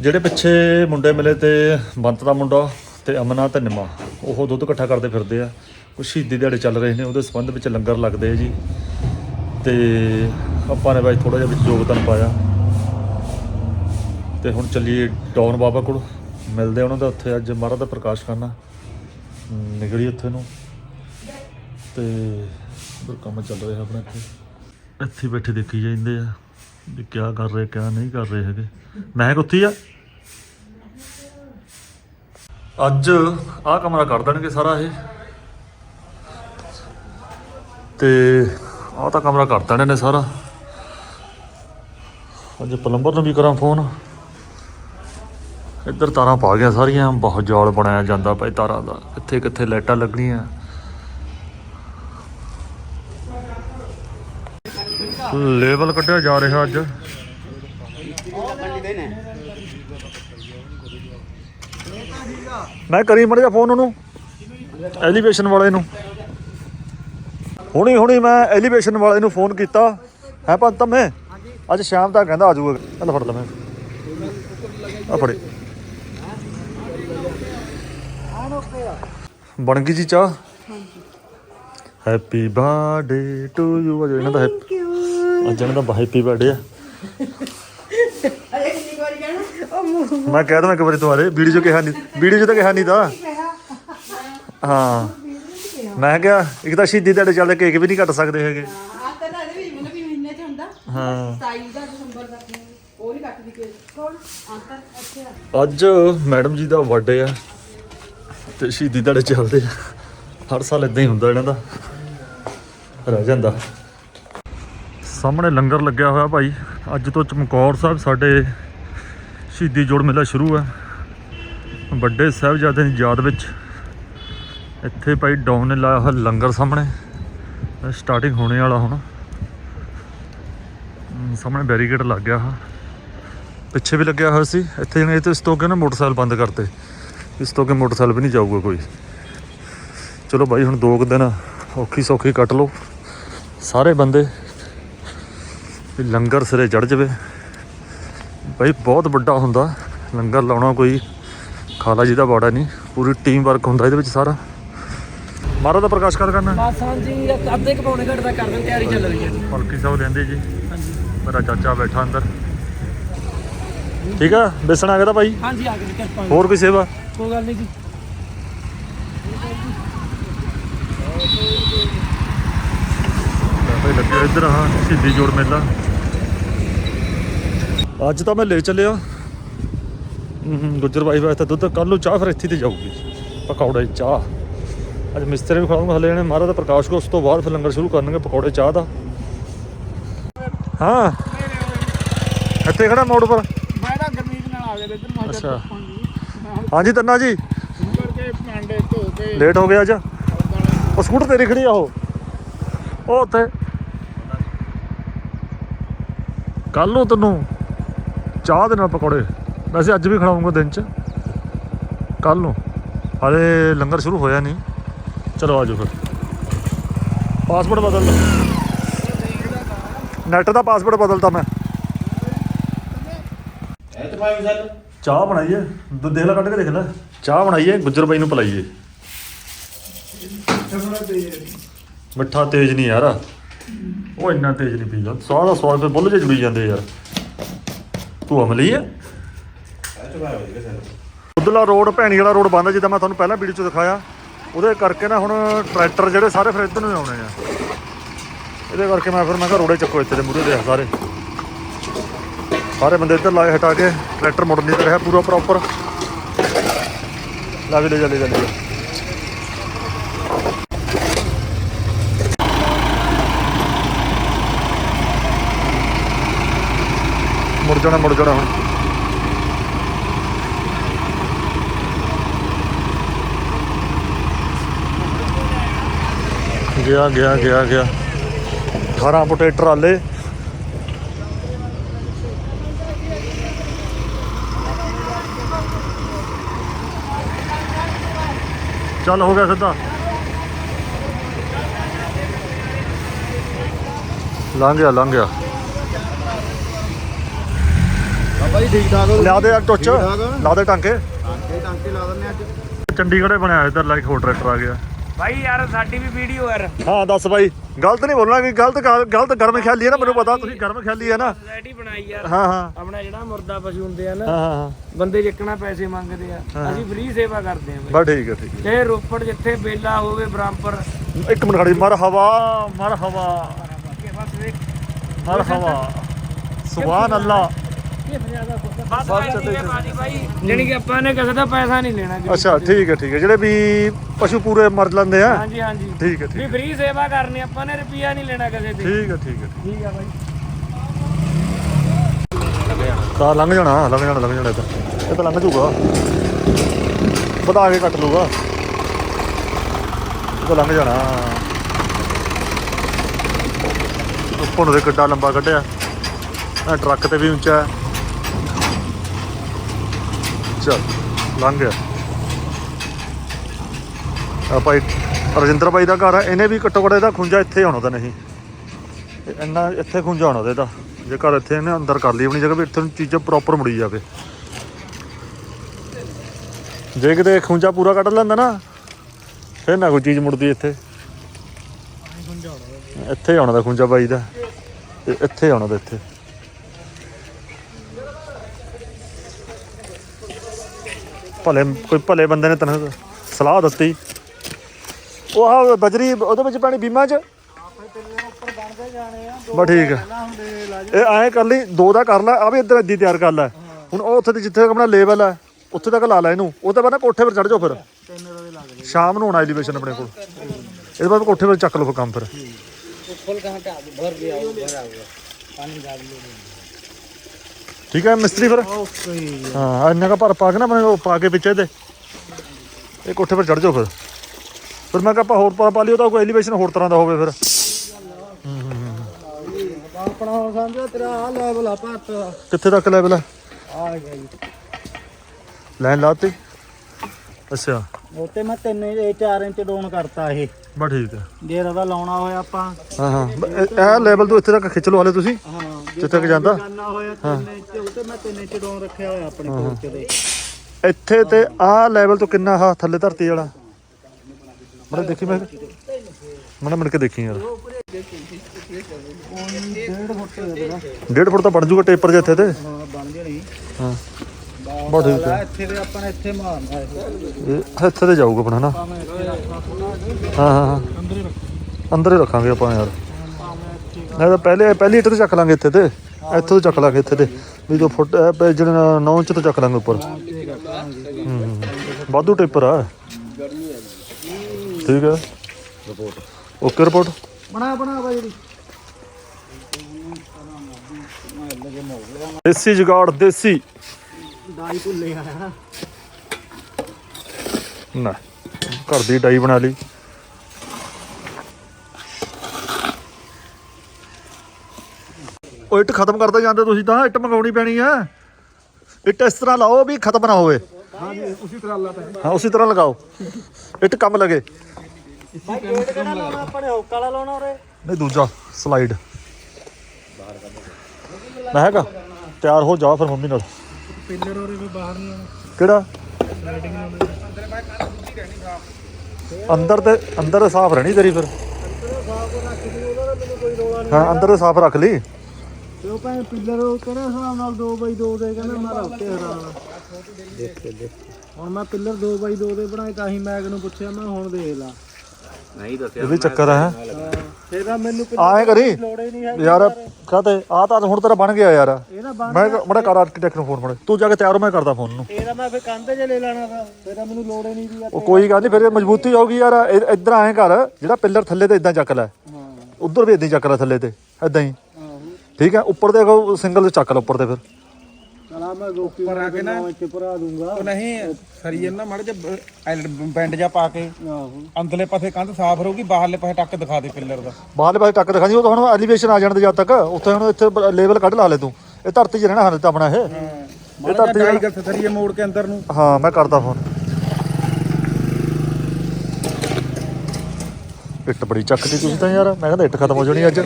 ਜਿਹੜੇ ਪਿੱਛੇ ਮੁੰਡੇ ਮਿਲੇ ਤੇ ਬੰਤ ਦਾ ਮੁੰਡਾ ਤੇ ਅਮਨਾ ਤੇ ਨਿਮਾ ਉਹ ਦੁੱਧ ਇਕੱਠਾ ਕਰਦੇ ਫਿਰਦੇ ਆ। ਕੁਛ ਸ਼ਹੀਦੀ ਦਿਹਾੜੇ ਚੱਲ ਰਹੇ ਨੇ ਉਹਦੇ ਸੰਬੰਧ ਵਿੱਚ ਲੰਗਰ ਲੱਗਦੇ ਆ ਜੀ। ਤੇ ਆਪਾਂ ਨੇ ਬਾਈ ਥੋੜਾ ਜਿਹਾ ਵਿੱਚ ਯੋਗਦਾਨ ਪਾਇਆ। ਤੇ ਹੁਣ ਚੱਲੀਏ ਡੌਨ ਬਾਬਾ ਕੋਲ। ਮਿਲਦੇ ਉਹਨਾਂ ਦਾ ਉੱਥੇ ਅੱਜ ਮਹਾਰਾਜ ਦਾ ਪ੍ਰਕਾਸ਼ ਕਰਨਾ। ਨਿਕਲੀ ਉੱਥੇ ਨੂੰ। ਤੇ ਉਧਰ ਕੰਮ ਚੱਲ ਰਿਹਾ ਆਪਣਾ ਇੱਥੇ। ਇੱਥੇ ਬੈਠੇ ਦੇਖੀ ਜਾਂਦੇ ਆ ਵੀ ਕਿਆ ਕਰ ਰਹੇ, ਕਿਆ ਨਹੀਂ ਕਰ ਰਹੇ ਹੈਗੇ। ਮੈਂ ਕਿੱਥੇ ਆ। ਅੱਜ ਆਹ ਕਮਰਾ ਕਰ ਦੇਣਗੇ ਸਾਰਾ ਇਹ। ਤੇ ਆਹ ਤਾਂ ਕਮਰਾ ਕਰ ਦੇਣੇ ਨੇ ਸਾਰਾ। ਅੱਜ ਪਲੰਬਰ ਨੂੰ ਵੀ ਕਰਾਂ ਫੋਨ। ਇੱਧਰ ਤਾਰਾਂ ਪਾ ਗਿਆ ਸਾਰੀਆਂ, ਬਹੁਤ ਜਾਲ ਬਣਾਇਆ ਜਾਂਦਾ ਭਾਈ ਤਾਰਾਂ ਦਾ। ਕਿੱਥੇ ਕਿੱਥੇ ਲਾਈਟਾਂ ਲੱਗਣੀਆਂ। ਲੈਵਲ ਕੱਢਿਆ ਜਾ ਰਿਹਾ ਅੱਜ। ਮੈਂ ਕਰੀ ਮੜ ਜਾ ਫੋਨ ਉਹਨੂੰ ਐਲੀਵੇਸ਼ਨ ਵਾਲੇ ਨੂੰ। ਹੁਣੀ ਹੁਣੀ ਮੈਂ ਐਲੀਵੇਸ਼ਨ ਵਾਲੇ ਨੂੰ ਫੋਨ ਕੀਤਾ। ਹੈ ਪੰਤ ਮੈਂ? ਅੱਜ ਸ਼ਾਮ ਤੱਕ ਕਹਿੰਦਾ ਆ ਜਾਊਗਾ ਚੱਲ ਫੜ ਲੈ ਮੈਂ। ਆ ਫੜੇ। ਬਣ ਗਈ ਜੀ ਚਾਹ। ਹੈਪੀ ਬਰਥਡੇ ਟੂ ਯੂ ਅੱਜ ਇਹਨਾਂ ਦਾ ਹੈਪੀ ਅੱਜ ਇਹਨਾਂ ਦਾ ਹੈਪੀ ਬਰਥਡੇ ਆ। ਅਰੇ ਕਿੰਨੀ ਵਾਰੀ ਕਹਿਣਾ ਉਹ ਮੂੰਹ ਮੈਂ ਕਹਿ ਦਵਾਂ ਇੱਕ ਵਾਰੀ ਦੁਬਾਰੇ, ਵੀਡੀਓ ਕਿਹਾ ਨਹੀਂ ਵੀਡੀਓ ਤਾਂ ਕਿਹਾ ਨਹੀਂ ਤਾਂ। ਹਾਂ। ਮੈਂ ਕਿਹਾ, ਇੱਕ ਤਾਂ ਸ਼ਹੀਦੀ ਦਿਹਾੜੇ ਚੱਲਦੇ ਕੇਕ ਵੀ ਨਹੀਂ ਕੱਟ ਸਕਦੇ ਹੈਗੇ। ਆ ਤਾਂ ਇਹਦੇ ਵੀ ਮਤਲਬ ਵੀ ਮਹੀਨੇ ਚ ਹੁੰਦਾ ਹਾਂ। 27 ਦਾ ਦਸੰਬਰ ਦਾ ਉਹ ਨਹੀਂ ਕੱਟਦੀ ਕੋਈ ਕੌਣ ਅੰਤਰ ਅੱਛਾ ਅੱਜ ਮੈਡਮ ਜੀ ਦਾ ਬਰਥਡੇ ਆ ਤੇ ਸ਼ਹੀਦੀ ਤੁਹਾਡੇ ਚੱਲਦੇ ਆ। ਹਰ ਸਾਲ ਇਦਾਂ ਹੀ ਹੁੰਦਾ ਇਹਨਾਂ ਦਾ। ਰਹਿ ਜਾਂਦਾ। ਸਾਹਮਣੇ ਲੰਗਰ ਲੱਗਿਆ ਹੋਇਆ ਭਾਈ। ਅੱਜ ਤੋਂ ਚਮਕੌਰ ਸਾਹਿਬ ਸਾਡੇ ਸ਼ਹੀਦੀ ਜੋੜ ਮੇਲਾ ਸ਼ੁਰੂ ਹੈ। ਵੱਡੇ ਸਾਹਿਬਜ਼ਾਦਿਆਂ ਦੀ ਯਾਦ ਵਿੱਚ ਇੱਥੇ ਭਾਈ ਡੌਨ ਨੇ ਲਾਇਆ ਹੋਇਆ ਲੰਗਰ ਸਾਹਮਣੇ। ਸਟਾਰਟਿੰਗ ਹੋਣੇ ਵਾਲਾ ਹੁਣ। ਸਾਹਮਣੇ ਬੈਰੀਕੇਡ ਲੱਗ ਗਿਆ ਹਾਂ ਪਿੱਛੇ ਵੀ ਲੱਗਿਆ ਹੋਇਆ ਸੀ। ਇੱਥੇ ਜਣੇ ਇਸ ਤੋਂ ਅੱਗੇ ਨਾ ਮੋਟਰਸਾਈਕਲ ਬੰਦ ਕਰਤੇ। ਇਸ ਤੋਂ ਅੱਗੇ ਮੋਟਰਸਾਈਕਲ ਵੀ ਨਹੀਂ ਜਾਊਗਾ ਕੋਈ। ਚਲੋ ਬਾਈ ਹੁਣ ਦੋ ਕੁ ਦਿਨ ਔਖੀ ਸੌਖੀ ਕੱਟ ਲਓ। ਸਾਰੇ ਬੰਦੇ ਵੀ ਲੰਗਰ ਸਿਰੇ ਚੜ ਜਾਵੇ। ਬਾਈ ਬਹੁਤ ਵੱਡਾ ਹੁੰਦਾ। ਲੰਗਰ ਲਾਉਣਾ ਕੋਈ ਖਾਲਾ ਜੀ ਦਾ ਬਾੜਾ ਨਹੀਂ। ਪੂਰੀ ਟੀਮ ਵਰਕ ਹੁੰਦਾ ਇਹਦੇ ਵਿੱਚ ਸਾਰਾ। ਮਹਾਰਾਜ ਦਾ ਪ੍ਰਕਾਸ਼ ਕਰ ਕਰਨਾ? ਬਸ ਹਾਂਜੀ ਅੱਧੇ ਕਪੌਣੇ ਘੰਟੇ ਤੱਕ ਕਰਨ ਤਿਆਰੀ ਚੱਲ ਰਹੀ ਹੈ ਪਲਕੀ ਸਾਹਿਬ ਲੈਂਦੇ ਜੀ। ਹਾਂਜੀ। ਮੇਰਾ ਚਾਚਾ ਬੈਠਾ ਅੰਦਰ। ਠੀਕ ਆ? ਬੇਸਣ ਆ ਗਿਆ ਤਾਂ ਭਾਈ? ਹਾਂਜੀ ਆ ਜੀ ਕਿਰਪਾ ਹੋਰ ਕੋਈ ਸੇਵਾ? ਕੋਈ ਗੱਲ ਨਹੀਂ ਜੀ। ਭਾਈ ਲੱਗਿਆ ਇੱਧਰ ਹਾਂ ਸਿੱਧੀ ਜੋੜ ਮੇਲਾ। ਅੱਜ ਤਾਂ ਮੈਂ ਲੈ ਚੱਲਿਆ। ਗੁੱਜਰ ਬਾਈ ਵਾਸਤੇ ਦੁੱਧ ਕੱਲ ਨੂੰ ਚਾਹ ਫਿਰ ਇੱਥੇ ਤੇ ਜਾਊਗੀ। ਪਕੌੜੇ ਚਾਹ। ਅੱਜ ਮਿਸਤਰੀ ਵੀ ਖਾਊਂਗਾ ਹਲੇ ਇਹਨੇ ਮਹਾਰਾਜ ਦਾ ਪ੍ਰਕਾਸ਼ ਕੋ ਉਸ ਤੋਂ ਬਾਅਦ ਫਿਰ ਲੰਗਰ ਸ਼ੁਰੂ ਕਰਨਗੇ ਪਕੌੜੇ ਚਾਹ ਦਾ। ਹਾਂ। ਇੱਥੇ ਖੜਾ ਮੋੜ ਪਰ। ਮੈਂ ਤਾਂ ਗਰਮੀਤ ਨਾਲ ਆ ਗਿਆ ਇੱਧਰ ਅੱਛਾ। ਹਾਂਜੀ ਤੰਨਾ ਜੀ। ਲੇਟ ਹੋ ਗਿਆ ਅੱਜ। ਉਹ ਸਕੂਟਰ ਤੇਰੀ ਖੜੀ ਆ ਉਹ। ਉਹ ਉੱਥੇ। ਕੱਲ ਨੂੰ ਤੈਨੂੰ ਚਾਹ ਦੇ ਨਾਲ ਪਕੌੜੇ। ਵੈਸੇ ਅੱਜ ਵੀ ਖਿਲਾਉਂਗਾ ਦਿਨ ਚ। ਕੱਲ ਨੂੰ। ਹਾਲੇ ਲੰਗਰ ਸ਼ੁਰੂ ਹੋਇਆ ਨਹੀਂ। ਚਲੋ ਆਜੋ ਫਿਰ। ਪਾਸਪੋਰਟ ਬਦਲ ਨੈਟ ਦਾ ਪਾਸਪੋਰਟ ਬਦਲਤਾ ਮੈਂ। ਚਾਹ ਬਣਾਈਏ। ਦੁੱਧ ਦੇਖ ਲੈ, ਕੱਢ ਕੇ ਦੇਖ ਲੈ। ਚਾਹ ਬਣਾਈਏ, ਗੁੱਜਰ ਬਾਈ ਨੂੰ ਪਿਲਾਈਏ। ਮਿੱਠਾ ਤੇਜ਼ ਨਹੀਂ ਯਾਰ। ਉਹ ਇੰਨਾ ਤੇਜ਼ ਨਹੀਂ ਪੀਦਾ। ਸਵਾਦ ਦਾ ਸਵਾਦ ਤੇ ਬੁੱਲ ਜੇ ਜੁੜੀ ਜਾਂਦੇ ਯਾਰ। ਤੂੰ ਅਮਲੀ ਹੈ ਉਧਰਲਾ ਰੋਡ, ਭੈਣੀ ਵਾਲਾ ਰੋਡ ਬੰਦ ਜਿੱਦਾਂ ਮੈਂ ਤੁਹਾਨੂੰ ਪਹਿਲਾਂ ਵੀਡੀਓ 'ਚ ਦਿਖਾਇਆ। ਉਹਦੇ ਕਰਕੇ ਨਾ ਹੁਣ ਟਰੈਕਟਰ ਜਿਹੜੇ ਸਾਰੇ ਫਿਰ ਇੱਧਰ ਨੂੰ ਆਉਣੇ ਆ। ਇਹਦੇ ਕਰਕੇ ਮੈਂ ਫਿਰ ਮੈਂ ਕਿਹਾ ਰੋੜੇ ਚੱਕੋ ਇੱਥੇ ਦੇ ਮੂਹਰੇ ਦੇ ਸਾਰੇ। ਸਾਰੇ ਬੰਦੇ ਇੱਧਰ ਲਾਏ ਹਟਾ ਕੇ ਟਰੈਕਟਰ ਮੁੜ ਨਹੀਂ ਰਿਹਾ ਪੂਰਾ ਪ੍ਰੋਪਰ ਲਾ ਵੀ ਲੈ ਜਾ ਲੈ ਜਾ ਲੈ ਜਾ ਮੁੜ ਜਾਣਾ, ਮੁੜ ਜਾਣਾ ਹੁਣ। ਗਿਆ ਗਿਆ ਗਿਆ ਗਿਆ। 18 ਫੁੱਟੇ ਟਰਾਲੇ ਚੱਲ ਹੋ ਗਿਆ ਸਿੱਧਾ। ਲੰਘ ਗਿਆ ਲੰਘ ਗਿਆ। ਬਾਈ ਠੀਕ ਠਾਕ ਹੋ ਲਿਆ ਦੇ ਯਾਰ ਟੁੱਚ? ਲਾ ਦੇ ਟਾਂਕੇ। ਟਾਂਕੇ ਟਾਂਕੇ ਲਾ ਦਿੰਨੇ ਅੱਜ। ਚੰਡੀਗੜ੍ਹ ਬਣਾਇਆ ਇੱਧਰ ਲਾਈਕ ਹੋਰ ਟਰੈਕਟਰ ਆ ਗਿਆ। ਭਾਈ ਯਾਰ ਸਾਡੀ ਵੀ ਵੀਡੀਓ ਯਾਰ। ਹਾਂ ਦੱਸ ਬਾਈ ਗਲਤ ਨਹੀਂ ਬੋਲਣਾ ਕਿ ਗਲਤ ਗੱਲ- ਗਲਤ ਗਰਮ ਖਿਆਲੀ ਹੈ ਨਾ ਮੈਨੂੰ ਪਤਾ ਤੁਸੀਂ ਗਰਮ ਖਿਆਲੀ ਹੈ ਨਾ। ਰੈਡੀ ਬਣਾਈ ਯਾਰ। ਹਾਂ ਹਾਂ। ਆਪਣਾ ਜਿਹੜਾ ਮੁਰਦਾ ਪਸ਼ੂ ਹੁੰਦੇ ਆ ਨਾ ਹਾਂ ਹਾਂ ਬੰਦੇ ਜਿੱਕਣਾ ਪੈਸੇ ਮੰਗਦੇ ਆ ਅਸੀਂ ਫ੍ਰੀ ਸੇਵਾ ਕਰਦੇ ਆ ਬਸ ਠੀਕ ਹੈ ਠੀਕ ਤੇ ਰੋਪੜ ਜਿੱਥੇ ਬੇਲਾ ਹੋਵੇ ਬਰਾਂਪਰ ਹੈ ਇੱਕ ਮਿੰਟ ਖੜੀ ਮਰ ਹਵਾ ਮਰ ਹਵਾ। ਮਰ ਹਵਾ। ਸੁਭਾਨ ਅੱਲਾ। ਬਸ ਠੀਕ ਹੈ ਬਾਜੀ ਭਾਈ ਜਾਣੀ ਕਿ ਆਪਾਂ ਨੇ ਕਿਸੇ ਦਾ ਪੈਸਾ ਨਹੀਂ ਲੈਣਾ ਕਿਸੇ ਅੱਛਾ ਠੀਕ ਹੈ ਠੀਕ ਹੈ। ਜਿਹੜੇ ਵੀ ਪਸ਼ੂ ਪੂਰੇ ਮਰ ਲੈਂਦੇ ਆ। ਹਾਂਜੀ ਹਾਂਜੀ। ਠੀਕ ਹੈ ਠੀਕ ਵੀ ਫ੍ਰੀ ਸੇਵਾ ਕਰਨੀ ਆਪਾਂ ਨੇ ਰੁਪਿਆ ਨਹੀਂ ਲੈਣਾ ਕਿਸੇ ਤੇ। ਠੀਕ ਹੈ ਠੀਕ ਹੈ ਠੀਕ ਆ ਬਾਈ। ਤਾਂ ਲੰਘ ਜਾਣਾ ਲੰਘ ਜਾਣਾ ਲੰਘ ਜਾਣਾ ਇਹ ਤਾਂ ਇਹ ਤਾਂ ਲੰਘ ਜੂਗਾ ਵਧਾ ਕੇ ਕੱਟ ਲੂਗਾ ਇਹ ਤਾਂ ਲੰਘ ਜਾਣਾ। ਉੱਪਰ ਦੇ ਕਿੱਡਾ ਲੰਬਾ ਕੱਢਿਆ। ਇਹ ਟਰੱਕ ਤੇ ਵੀ ਉੱਚਾ ਹੈ। ਚੱਲ ਲੰਘ ਗਿਆ। ਆ ਭਾਈ ਰਜਿੰਦਰ ਭਾਈ ਦਾ ਘਰ ਹੈ ਇਹਨੇ ਵੀ ਘੱਟੋ ਘੱਟ ਇਹਦਾ ਖੁੰਝਾ ਇੱਥੇ ਆਉਣਾ ਤਾਂ ਨਹੀਂ। ਇੰਨਾ ਇੱਥੇ ਖੁੰਝਾ ਆਉਣਾ ਤਾਂ ਇਹਦਾ। ਜੇ ਘਰ ਇੱਥੇ ਇਹਨੇ ਅੰਦਰ ਕਰ ਲਈ ਆਪਣੀ ਜਗ੍ਹਾ ਵੀ ਇੱਥੇ ਨੂੰ ਚੀਜ਼ਾਂ ਪ੍ਰੋਪਰ ਮੁੜੀ ਜਾਵੇ। ਜੇ ਕਿਤੇ ਖੁੰਝਾ ਪੂਰਾ ਕੱਢ ਲੈਂਦਾ ਨਾ ਫਿਰ ਨਾ ਕੋਈ ਚੀਜ਼ ਮੁੜਦੀ ਇੱਥੇ। ਇੱਥੇ ਆਉਣਾ ਦਾ ਖੁੰਝਾ ਬਾਈ ਦਾ। ਤੇ ਇੱਥੇ ਆਉਣਾ ਦਾ ਇੱਥੇ। ਭਲੇ ਕੋਈ ਭਲੇ ਬੰਦੇ ਨੇ ਤੈਨੂੰ ਸਲਾਹ ਦਿੱਤੀ ਉਹ ਆਹ ਬਜਰੀ ਉਹਦੇ ਵਿੱਚ ਪੈਣੀ ਬੀਮਾ 'ਚ ਬਸ ਠੀਕ ਹੈ ਇਹ ਐਂ ਕਰ ਲਈ ਦੋ ਦਾ ਕਰ ਲੈ ਆ ਵੀ ਇੱਧਰ ਇੱਦੀ ਤਿਆਰ ਕਰ ਲੈ ਹੁਣ ਉਹ ਉੱਥੇ ਤੇ ਜਿੱਥੇ ਤੱਕ ਆਪਣਾ ਲੈਵਲ ਹੈ ਉੱਥੇ ਤੱਕ ਲਾ ਲੈ ਇਹਨੂੰ ਉਹ ਤੋਂ ਬਾਅਦ ਨਾ ਕੋਠੇ 'ਤੇ ਚੜ ਜਾਓ ਫਿਰ ਸ਼ਾਮ ਨੂੰ ਹੋਣਾ ਐਲੀਵੇਸ਼ਨ ਆਪਣੇ ਕੋਲ ਇਹਦੇ ਬਾਅਦ ਕੋਠੇ 'ਤੇ ਚੱਕ ਲਓ ਫਿਰ ਕੰਮ ਫਿਰ फुल कहाँ पे आ भर गया वो भरा हुआ पानी डाल लो ਠੀਕ ਹੈ ਮਿਸਤਰੀ ਫਿਰ? ਹਾਂ ਇੰਨਾ ਕਾ ਭਰ ਪਾ ਕੇ ਨਾ ਆਪਣੇ ਉਹ ਪਾ ਕੇ ਵਿੱਚ ਇਹਦੇ। ਇਹ ਕੋਠੇ 'ਤੇ ਚੜ ਜਾਓ ਫਿਰ। ਫਿਰ ਮੈਂ ਕਿਹਾ ਆਪਾਂ ਹੋਰ ਪਾ ਪਾ ਲਿਓ ਤਾਂ ਕੋਈ ਐਲੀਵੇਸ਼ਨ ਹੋਰ ਤਰ੍ਹਾਂ ਦਾ ਹੋਵੇ ਫਿਰ। ਆਪਣਾ ਹੁਣ ਸਮਝੋ ਤੇਰਾ ਆ ਲੈਵਲ ਆ ਭਾਰਤ ਦਾ ਕਿੱਥੇ ਤੱਕ ਲੈਵਲ ਆ? ਗਿਆ ਜੀ। ਲਾਈਨ ਲਾਤੀ ਅੱਛਾ। ਉੱਤੇ ਮੈਂ 3 4 ਇੰਚ ਡਾਊਨ ਕਰਤਾ ਇਹ। ਬਸ ਠੀਕ ਹੈ ਜੇ ਇਹਦਾ ਲਾਉਣਾ ਹੋਇਆ ਆਪਾਂ। ਹਾਂ ਹਾਂ। ਬ- ਇਹ- ਇਹ ਲੈਵਲ ਤੋਂ ਇੱਥੇ ਤੱਕ ਖਿੱਚ ਲਓ ਹਲੇ ਤੁਸੀਂ। ਹਾਂ। ਜਿੱਥੇ ਤੱਕ ਜਾਂਦਾ? ਜਾਣਾ ਹੋਇਆ 3 ਇੰਚ ਉੱਤੇ ਮੈਂ 3 ਇੰਚ ਡਾਊਨ ਰੱਖਿਆ ਹੋਇਆ ਆਪਣੇ ਕੋਚ ਦੇ ਇੱਥੇ ਤੇ ਆਹ ਲੈਵਲ ਤੋਂ ਕਿੰਨਾ ਹਾ ਥੱਲੇ ਧਰਤੀ ਵਾਲਾ? ਮੜਾ ਦੇਖੀ ਮੈਂ। ਮੜਾ ਮਿਲ ਕੇ ਦੇਖੀ ਯਾਰ। ਡੇਢ ਫੁੱਟ ਤਾਂ ਬਣ ਜੂਗਾ ਟੇਪਰ ਜੇ ਇੱਥੇ ਤੇ। ਹਾਂ। ਬਣ ਜਣੀ ਹਾਂ ਬਹੁਤ ਠੀਕ ਹੈ। ਇੱਥੇ ਆਪਾਂ ਇੱਥੇ ਮਾਰਨਾ ਇਹ। ਇੱਥੇ ਤੇ ਜਾਊਗਾ ਆਪਣਾ ਨਾ। ਹਾਂ ਹਾਂ ਅੰਦਰ ਹੀ ਰੱਖਾਂਗੇ ਆਪਾਂ ਯਾਰ। ਨਹੀਂ ਤਾਂ ਪਹਿਲੇ ਪਹਿਲੀ ਇੱਟ ਤੋਂ ਚੱਕ ਲਾਂਗੇ ਇੱਥੇ ਤੇ। ਇੱਥੋਂ ਚੱਕ ਲਾਂਗੇ ਇੱਥੇ ਤੇ। ਵੀ ਜੋ ਫੁੱਟ ਇਹ ਜਿਹੜਾ 9 ਇੰਚ ਤੋਂ ਚੱਕ ਲਾਂਗੇ ਉੱਪਰ। ਹੂੰ ਵਾਧੂ ਟੇਪਰ ਆ। ਠੀਕ ਹੈ ਰਿਪੋਰਟ ਓਕੇ ਰਿਪੋਰਟ। ਬਣਾ ਬਣਾ ਬਾਈ ਜੀ। ਦੇਸੀ ਜੁਗਾੜ ਦੇਸੀ। ਡਾਈ ਭੁੱਲੇ ਆਇਆ ਨਾ ਘਰ ਦੀ ਡਾਈ ਬਣਾ ਲਈ। ਉਹ ਇੱਟ ਖਤਮ ਕਰਦੇ ਜਾਂਦੇ ਤੁਸੀਂ ਤਾਂ ਇੱਟ ਮੰਗਾਉਣੀ ਪੈਣੀ ਆ ਇੱਟ ਇਸ ਤਰ੍ਹਾਂ ਲਾਓ ਵੀ ਖਤਮ ਨਾ ਹੋਵੇ। ਹਾਂ ਜੀ ਉਸੇ ਤਰ੍ਹਾਂ ਲਾਤਾ ਹੈ ਹਾਂ ਉਸੇ ਤਰ੍ਹਾਂ ਲਗਾਓ। ਇੱਟ ਕੰਮ ਲਗੇ। ਭਾਈ ਗੇਟ ਕਿਹੜਾ ਲਾਉਣਾ ਆਪਣੇ ਹੁੱਕ ਵਾਲਾ ਲਾਉਣਾ ਉਰੇ? ਨਹੀਂ ਦੂਜਾ ਸਲਾਈਡ। ਮੈਂ ਹੈਗਾ ਤਿਆਰ ਹੋ ਜਾ ਫਿਰ ਮੰਮੀ ਨਾਲ। ਪਿੱਲਰ ਉਰੇ ਵੀ ਬਾਹਰ ਨਹੀਂ ਆਉਣਾ। ਕਿਹੜਾ? ਅੰਦਰ ਤੇ ਅੰਦਰ ਤੇ ਸਾਫ਼ ਰਹਿਣੀ ਤੇਰੀ ਫਿਰ। ਹਾਂ ਅੰਦਰ ਸਾਫ਼ ਰੱਖ ਲਈ। ਤੇ ਉਹ ਭਾਵੇਂ ਪਿੱਲਰ ਉਹ ਕਿਹੜੇ ਹਿਸਾਬ ਨਾਲ 2 ਬਾਈ 2 ਦੇ ਕਹਿੰਦਾ ਮੈਂ ਰੱਖ ਕੇ ਹਰਾਣਾ ਦੇਖ ਕੇ ਦੇਖ। ਹੁਣ ਮੈਂ ਪਿੱਲਰ 2 ਬਾਈ 2 ਦੇ ਬਣਾਏ ਤਾਂ ਹੀ ਮੈਗ ਨੂੰ ਪੁੱਛਿਆ ਮੈਂ ਹੁਣ ਦੇਖ ਲਾ। ਇਹ ਵੀ ਚੱਕਰ ਹੈ? ਇਹਦਾ ਮੈਨੂੰ ਆਏ ਕਰੀ। ਲੋੜ ਹੀ ਨਹੀਂ ਹੈ ਯਾਰ ਕਹਤੇ ਆ ਤਾਂ ਹੁਣ ਤੇਰਾ ਬਣ ਗਿਆ ਯਾਰ। ਇਹਦਾ ਬਣ ਮੈਂ ਬੜਾ ਕਰ ਆਰਕੀਟੈਕਟ ਨੂੰ ਫੋਨ ਫੜ ਤੂੰ ਜਾ ਕੇ ਤਿਆਰ ਹੋ ਮੈਂ ਕਰਦਾ ਫੋਨ ਨੂੰ। ਇਹਦਾ ਮੈਂ ਫੇ ਕੰਧ 'ਚ ਲੈ ਲੈਣਾ ਦਾ ਇਹਦਾ ਮੈਨੂੰ ਲੋੜ ਹੀ ਨਹੀਂ ਦੀ ਉਹ ਕੋਈ ਗੱਲ ਨਹੀਂ ਫਿਰ ਇਹ ਮਜ਼ਬੂਤੀ ਹੋਊਗੀ ਯਾਰ ਇੱਧਰ ਆਏ ਕਰ ਜਿਹੜਾ ਪਿੱਲਰ ਥੱਲੇ ਤੇ ਇਦਾਂ ਚੱਕ ਲੈ। ਹਾਂ। ਉਧਰ ਵੀ ਇਦਾਂ ਚੱਕ ਲੈ ਥੱਲੇ ਤੇ ਇਦਾਂ ਹੀ। ਠੀਕ ਹੈ? ਉੱਪਰ ਦੇ ਸਿੰਗਲ ਚੱਕ ਲੈ ਉੱਪਰ ਤੇ ਫਿਰ। ਚਲਾ ਮੈਂ ਗੋਪੀ ਪਰ ਆ ਕੇ ਨਾ ਵਿੱਚ ਭਰਾ ਦੂੰਗਾ। ਨਹੀਂ ਸਰੀਏ ਨਾ ਮੜ ਜਾ ਬੈਂਡ ਜਾ ਪਾ ਕੇ। ਆਹੋ। ਅੰਦਰਲੇ ਪਾਸੇ ਕੰਧ ਸਾਫ਼ ਰਹੂਗੀ ਬਾਹਰਲੇ ਪਾਸੇ ਟੱਕ ਦਿਖਾ ਦੇ ਪਿੱਲਰ ਦਾ। ਬਾਹਰਲੇ ਪਾਸੇ ਟੱਕ ਦਿਖਾ ਦੀ ਉਹ ਤਾਂ ਹੁਣ ਐਲੀਵੇਸ਼ਨ ਆ ਜਾਣ ਦੇ ਜਦ ਤੱਕ। ਉੱਥੇ ਹੁਣ ਇੱਥੇ ਲੈਵਲ ਕੱਢ ਲਾ ਲੈ ਤੂੰ। ਇਹ ਧਰਤੀ 'ਚ ਰਹਿਣਾ ਹਾਲੇ ਤਾਂ ਆਪਣਾ ਇਹ। ਮੜ ਜਾ ਡਾਈ ਕਰ ਸਰੀਏ ਮੋੜ ਕੇ ਅੰਦਰ ਨੂੰ। ਹਾਂ ਮੈਂ ਕਰਦਾ ਫੋਨ ਇੱਟ ਬੜੀ ਚੱਕਦੀ ਤੁਸੀਂ ਤਾਂ ਯਾਰ। ਮੈਂ ਕਹਿੰਦਾ ਇੱਟ ਖਤਮ ਹੋ ਜਾਣੀ ਅੱਜ।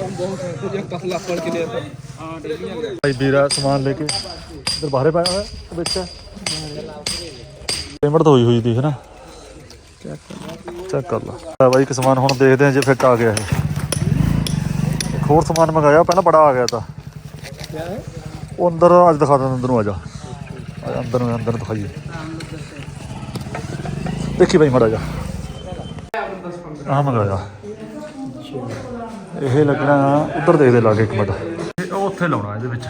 ਭਾਈ ਵੀਰਾ ਸਮਾਨ ਲੈ ਕੇ ਇਧਰ ਬਾਹਰੇ ਪਾਇਆ ਹੋਇਆ ਵਿੱਚ। ਪੇਮੈਂਟ ਤਾਂ ਹੋਈ ਹੋਈ ਦੀ ਹੈ ਨਾ। ਚੈੱਕ ਕਰ ਲਾ ਬਾਈ ਇੱਕ ਸਮਾਨ ਹੁਣ ਦੇਖਦੇ ਹਾਂ ਜੇ ਫਿੱਟ ਆ ਗਿਆ ਇਹ। ਇੱਕ ਹੋਰ ਸਮਾਨ ਮੰਗਾਇਆ, ਪਹਿਲਾਂ ਬੜਾ ਆ ਗਿਆ ਤਾਂ। ਉਹ ਅੰਦਰ, ਅੱਜ ਦਿਖਾ ਦਿੰਦਾ ਅੰਦਰ ਨੂੰ ਆ ਜਾ, ਅੰਦਰ ਨੂੰ ਅੰਦਰ ਨੂੰ ਦਿਖਾਈਏ। ਦੇਖੀ ਬਾਈ ਮੜਾ ਜਾ ਆ ਮੰਗਾਇਆ। ਇਹ ਲੱਗਣਾ ਉੱਧਰ ਦੇਖਦੇ ਲਾਗੇ ਇੱਕ ਮਿੰਟ। ਇਹ ਉੱਥੇ ਲਾਉਣਾ ਇਹਦੇ ਵਿੱਚ।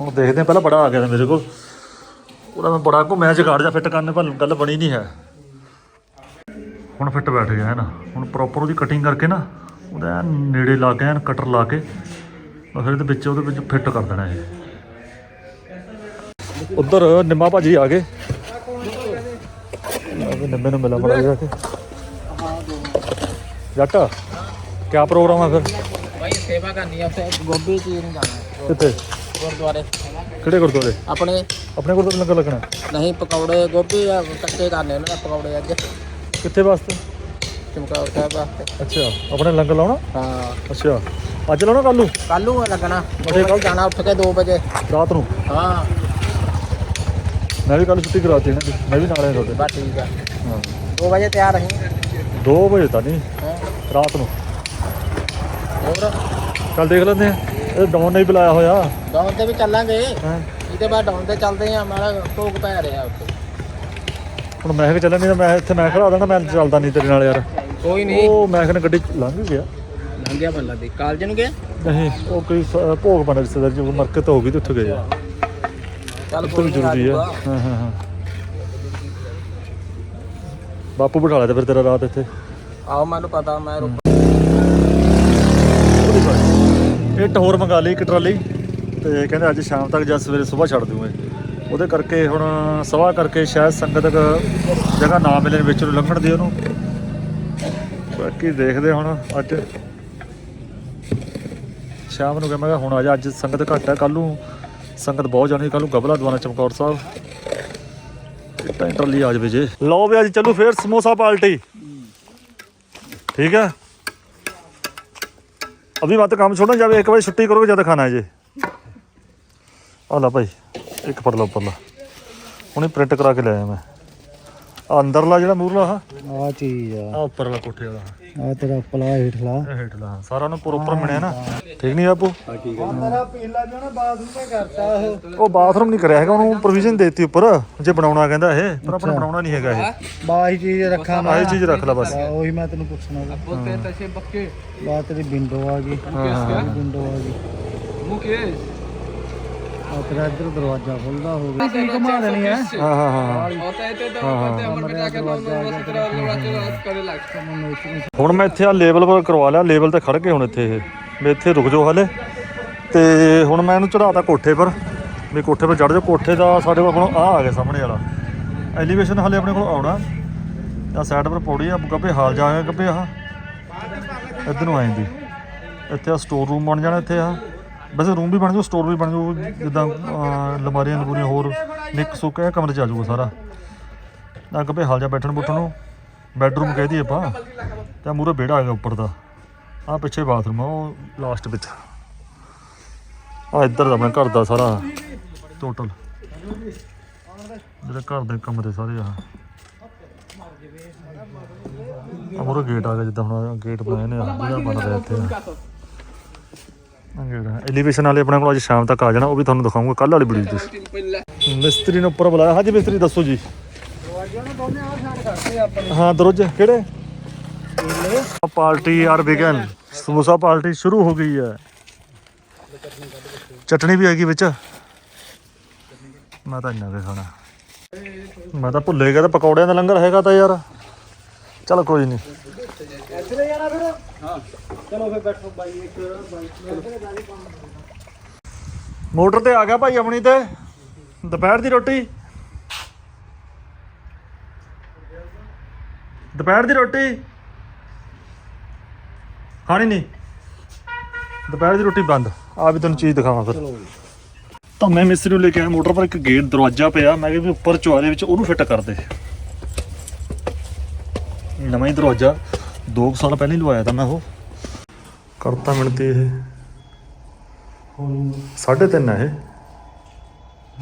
ਹੁਣ ਦੇਖਦੇ ਹਾਂ, ਪਹਿਲਾਂ ਬੜਾ ਆ ਗਿਆ ਮੇਰੇ ਕੋਲ। ਉਹਦਾ ਮੈਂ ਬੜਾ ਘੁੰਮਿਆ ਜਗਾੜ ਜਾ ਫਿੱਟ ਕਰਨੇ ਪਰ ਗੱਲ ਬਣੀ ਨਹੀਂ ਹੈ। ਹੁਣ ਫਿੱਟ ਬੈਠ ਗਿਆ ਹੈ ਨਾ। ਹੁਣ ਪ੍ਰੋਪਰ ਉਹਦੀ ਕਟਿੰਗ ਕਰਕੇ ਨਾ, ਉਹਦਾ ਨੇੜੇ ਲਾ ਕੇ, ਐਨ ਕਟਰ ਲਾ ਕੇ ਫਿਰ ਇਹਦੇ ਵਿੱਚ, ਉਹਦੇ ਵਿੱਚ ਫਿੱਟ ਕਰ ਦੇਣਾ ਇਹ। ਉੱਧਰ ਨਿੰਮਾ ਭਾਜੀ ਆ ਗਏ। ਨਿੰਮੇ ਨੂੰ ਮਿਲਾ ਬੜਾ ਜਾ ਕੇ। ਜੱਟ ਕੀ ਪ੍ਰੋਗਰਾਮ ਆ ਫਿਰ? ਭਾਈ ਸੇਵਾ ਕਰਨੀ ਆ ਉੱਥੇ। ਗੋਭੀ ਚੀਰਨ ਜਾਣਾ। ਕਿੱਥੇ? ਗੁਰਦੁਆਰੇ। ਕਿਹੜੇ ਗੁਰਦੁਆਰੇ? ਆਪਣੇ ਆਪਣੇ ਗੁਰਦੁਆਰੇ ਲੱਗਣਾ? ਨਹੀਂ ਪਕੌੜੇ ਗੋਭੀ ਆ ਕੱਟੇ ਕਰਨੇ ਨੇ ਪਕੌੜੇ ਅੱਜ। ਕਿੱਥੇ ਵਾਸਤੇ? ਅੱਛਾ ਆਪਣੇ ਲੰਗਰ ਲਾਉਣਾ? ਹਾਂ। ਅੱਛਾ ਅੱਜ ਲਾਉਣਾ ਕੱਲ ਨੂੰ? ਕੱਲ ਲੱਗਣਾ। ਉੱਥੇ ਕੱਲ ਜਾਣਾ ਉੱਠ ਕੇ 2 ਵਜੇ। ਰਾਤ ਨੂੰ? ਹਾਂ। ਮੈਂ ਵੀ ਕੱਲ ਛੁੱਟੀ ਕਰਾ ਦੇਣਾ ਮੈਂ ਵੀ ਨਾਲ ਆਇਆ ਤੁਹਾਡੇ। ਠੀਕ ਆ। ਹਾਂ। 2 ਵਜੇ ਤਿਆਰ ਰਹੀ 2 ਵਜੇ ਤਾਂ ਨਹੀਂ। ਰਾਤ ਨੂੰ। और ਚੱਲ ਦੇਖ ਲੈਂਦੇ ਆ ਇਹ ਡਾਉਨ ਨੇ ਹੀ ਬੁਲਾਇਆ ਹੋਇਆ। ਡਾਊਨ ਤੇ ਵੀ ਚੱਲਾਂਗੇ। ਹੈ? ਇਹਦੇ ਬਾਅਦ ਡਾਊਨ ਤੇ ਚੱਲਦੇ ਆ ਮਾਰਾ ਭੋਗ ਪੈ ਰਿਹਾ ਉੱਥੇ। ਹੁਣ ਮੈਂ ਕਿ ਚੱਲਣ ਨਹੀਂ ਤਾਂ ਮੈਂ ਇੱਥੇ ਮੈਂ ਖੜਾ ਦੇਣਾ ਮੈਂ ਚੱਲਦਾ ਨਹੀਂ ਤੇਰੇ ਨਾਲ ਯਾਰ। ਕੋਈ ਨਹੀਂ। ਉਹ ਮੈਂ ਕਹਿੰਦਾ ਗੱਡੀ 'ਚ ਲੰਘ ਗਿਆ। ਲੰਘਿਆ ਬੰਦਾ ਦੇ ਕਾਲਜ ਨੂੰ ਗਿਆ? ਨਹੀਂ ਉਹ ਕੋਈ ਸ- ਭੋਗ ਬਣਾ ਰਿਸ਼ਤੇਦਾਰ ਜੀ ਮਰਕਤ ਹੋ ਗਈ ਤੇ ਉੱਥੇ ਗਏ। ਆ ਚੱਲ ਉੱਥੇ ਵੀ ਜ਼ਰੂਰੀ ਆ। ਹਾਂ ਹਾਂ ਹਾਂ। ਬਾਪੂ ਬਿਠਾ ਲਿਆ ਤੇ ਫਿਰ ਤੇਰਾ ਰਾਤ ਇੱਥੇ। ਆਓ, ਮੈਨੂੰ ਪਤਾ, ਮੈਂ ਰੁਕ ਇਹ ਟਹੋਰ ਮੰਗਾ ਲਈ, ਇੱਕ ਟਰਾਲੀ। ਤੇ ਕਹਿੰਦੇ ਅੱਜ ਸ਼ਾਮ ਤੱਕ ਜਾਂ ਸਵੇਰੇ ਸਵੇਰ ਛੱਡ ਦੂੰਗੇ। ਉਹਦੇ ਕਰਕੇ ਹੁਣ ਸਵਾ ਕਰਕੇ ਸ਼ਾਇਦ ਸੰਗਤ ਤੱਕ ਜਗ੍ਹਾ ਨਾ ਮਿਲੇ, ਵਿੱਚ ਨੂੰ ਲੰਘਣ ਦੀ ਉਹਨੂੰ। ਬਾਕੀ ਦੇਖਦੇ ਹੁਣ ਅੱਜ। ਸ਼ਾਮ ਨੂੰ ਕਹਿੰਦਾ ਹੁਣ ਆ ਜਾ, ਅੱਜ ਸੰਗਤ ਘੱਟ ਹੈ ਕੱਲ ਨੂੰ ਸੰਗਤ ਬਹੁਤ ਜਾਣੀ ਕੱਲ ਨੂੰ ਗਬਲਾ ਦਵਾਨਾ ਚਮਕੌਰ ਸਾਹਿਬ। ਤਾਂ ਟਰਾਲੀ ਆ ਜਾਵੇ ਜੇ। ਲਓ ਵੀ ਅੱਜ ਚੱਲੂ ਫੇਰ ਸਮੋਸਾ ਪਾਰਟੀ। ਠੀਕ ਹੈ अभी बात काम छोड़ो जब एक बजे छुट्टी करोगे ज़्यादा खाना है जी आ ला भाई एक पर ला ऊपर ला ਹੁਣੇ ਪ੍ਰਿੰਟ ਕਰਾ ਕੇ ਲਿਆਇਆ ਮੈਂ ਆ ਅੰਦਰਲਾ ਜਿਹੜਾ ਮੂਰਲਾ ਆ ਆ ਚੀਜ਼ ਆ ਆ ਉੱਪਰਲਾ ਕੋਠੇ ਵਾਲਾ ਆ ਤੇਰਾ ਪਲਾ ਹੇਠਲਾ। ਹੇਠਲਾ। ਸਾਰਾ ਨੂੰ ਪ੍ਰੋਪਰ ਮਿਲਿਆ ਨਾ। ਠੀਕ ਨਹੀਂ ਆਪੂ ਤੇਰਾ ਪੀਲਾ ਜੋ ਨਾ ਬਾਥਰੂਮ ਤੇ ਕਰਤਾ ਉਹ ਉਹ ਬਾਥਰੂਮ ਨਹੀਂ ਕਰਿਆ ਹੈਗਾ ਉਹਨੂੰ ਪ੍ਰੋਵੀਜ਼ਨ ਦੇਤੀ ਉੱਪਰ ਜੇ ਬਣਾਉਣਾ ਕਹਿੰਦਾ ਇਹ। ਪਰ ਆਪਣਾ ਬਣਾਉਣਾ ਨਹੀਂ ਹੈਗਾ ਇਹ। ਬਾਹੀ ਚੀਜ਼ ਰੱਖਾਂ ਮੈਂ। ਆਹੀ ਚੀਜ਼ ਰੱਖ ਲੈ ਬਸ। ਉਹੀ ਮੈਂ ਤੈਨੂੰ ਪੁੱਛਣਾ ਵਾ। ਬੋਲਤੇ ਤਸੇ ਬੱਕੇ ਬਾ ਤੇਰੀ ਵਿੰਡੋ ਆ ਗਈ। ਵਿੰਡੋ ਆ ਗਈ। ਮੁਕੇਸ਼। ਇੱਧਰ ਦਰਵਾਜ਼ਾ ਖੁੱਲਦਾ ਕੀ ਘੁਮਾ ਦੇਣੀ ਹੈ। ਹਾਂ। ਹਾਂ ਹਾਂ ਕੇ ਹੁਣ ਮੈਂ ਇੱਥੇ ਆ ਲੇਬਲ ਪਰ ਕਰਵਾ ਲਿਆ ਲੇਬਲ ਤੇ ਖੜ ਗਏ ਹੁਣ ਇੱਥੇ ਇਹ। ਵੀ ਇੱਥੇ ਰੁਕ ਜਾਓ ਹਲੇ। ਤੇ ਹੁਣ ਮੈਂ ਇਹਨੂੰ ਚੜਾਤਾ ਕੋਠੇ ਪਰ ਵੀ ਕੋਠੇ ਪਰ ਚੜ ਜਾਓ। ਕੋਠੇ ਦਾ ਸਾਡੇ ਕੋਲ ਹੁਣ ਆ ਆ ਗਿਆ ਸਾਹਮਣੇ ਵਾਲਾ। ਐਲੀਵੇਸ਼ਨ ਹਲੇ ਆਪਣੇ ਕੋਲ ਆਉਣਾ। ਆ ਸਾਈਡ ਪਰ ਪੌੜੀ ਆ ਗੱਬੇ ਹਾਲ ਜਾ ਗਿਆ ਗੱਬੇ ਆ ਇੱਧਰ ਨੂੰ ਆ ਜਾਂਦੀ। ਇੱਥੇ ਆ ਸਟੋਰ ਰੂਮ ਬਣ ਜਾਣਾ ਇੱਥੇ ਆ ਵੈਸੇ ਰੂਮ ਵੀ ਬਣ ਜਾਊ ਸਟੋਰ ਵੀ ਬਣ ਜਾਊ ਜਿੱਦਾਂ ਅਹ, ਅਲਮਾਰੀਆਂ ਲਮੂਰੀਆਂ ਹੋਰ ਨਿੱਕ ਸੁੱਕ ਇਹ ਕਮਰੇ ਚ ਆ ਜਾਊਗਾ ਸਾਰਾ। ਆ ਗੱਬੇ ਹਾਲ ਜਾ ਬੈਠਣ ਬੁੱਠਣ ਨੂੰ ਬੈਡਰੂਮ ਕਹਿ ਦਈਏ ਆਪਾਂ ਤੇ ਮੂਰੇ ਵਿਹੜਾ ਗਿਆ ਉੱਪਰ ਦਾ। ਆ ਪਿੱਛੇ ਬਾਥਰੂਮ ਆ ਉਹ ਲਾਸਟ ਵਿੱਚ। ਆ ਇੱਧਰ ਦਾ ਆਪਣੇ ਘਰ ਦਾ ਸਾਰਾ ਟੋਟਲ ਜਿਹੜੇ ਘਰ ਦੇ ਕਮਰੇ ਸਾਰੇ ਆ ਆ ਗੇਟ ਆ ਗਿਆ ਜਿੱਦਾਂ ਹੁਣ ਗੇਟ ਬਣਾਏ ਨੇ ਆ ਜਿਹੜਾ ਬਣ ਰਿਹਾ ਇੱਥੇ। ਐਲੀਵੇਸ਼ਨ ਵਾਲੇ ਆਪਣੇ ਕੋਲ ਅੱਜ ਸ਼ਾਮ ਤੱਕ ਆ ਜਾਣਾ, ਉਹ ਵੀ ਤੁਹਾਨੂੰ ਦਿਖਾਉਂਗਾ ਕੱਲ ਵਾਲੀ ਵੀਡੀਓ 'ਚ ਮਿਸਤਰੀ ਨੇ ਉੱਪਰ ਬੁਲਾਇਆ। ਹਾਂਜੀ ਮਿਸਤਰੀ, ਦੱਸੋ ਜੀ। ਹਾਂ ਦਰਵਾਜ਼ੇ ਕਿਹੜੇ? Party are begin samosa party ਸ਼ੁਰੂ ਹੋ ਗਈ ਹੈ। ਚਟਣੀ ਵੀ ਹੈਗੀ ਵਿੱਚ। ਮੈਂ ਤਾਂ ਇੰਨਾ ਕੁ ਖਾਣਾ ਮੈਂ ਤਾਂ ਭੁੱਲੇ ਗਿਆ ਤਾਂ ਪਕੌੜਿਆਂ ਦਾ ਲੰਗਰ ਹੈਗਾ ਤਾਂ ਯਾਰ। ਚਲ ਕੋਈ ਨਹੀਂ। ਇੱਥੇ ਜਾਣਾ ਫਿਰ। ਹਾਂ ਚਲੋ ਫਿਰ ਬੈਠੋ ਬਾਈ ਇੱਕ, ਬਾਈ ਮੋਟਰ ਤੇ ਆ ਗਿਆ ਭਾਈ ਆਪਣੀ ਤੇ। ਦੁਪਹਿਰ ਦੀ ਰੋਟੀ। ਦੁਪਹਿਰ ਦੀ ਰੋਟੀ। ਖਾਣੀ ਨਹੀਂ ਦੁਪਹਿਰ ਦੀ ਰੋਟੀ ਬੰਦ। ਆ ਵੀ ਤੈਨੂੰ ਚੀਜ਼ ਦਿਖਾਵਾਂ ਫਿਰ। ਤਾਂ ਮੈਂ ਮਿਸਤਰੀ ਨੂੰ ਲੈ ਕੇ ਆਇਆ ਮੋਟਰ ਪਰ ਇੱਕ ਗੇਟ ਦਰਵਾਜ਼ਾ ਪਿਆ। ਮੈਂ ਕਿਹਾ ਵੀ ਉੱਪਰ ਚੁਆਰੇ ਵਿੱਚ ਉਹਨੂੰ ਫਿੱਟ ਕਰ ਦੇ। ਨਵਾਂ ਹੀ ਦਰਵਾਜ਼ਾ। 2 ਸਾਲ ਪਹਿਲਾਂ ਹੀ ਲਵਾਇਆ ਤਾਂ ਮੈਂ ਉਹ। ਕਰਤਾ ਮਿਲਤੀ ਇਹ। ਸਾਢੇ ਤਿੰਨ ਹੈ ਇਹ।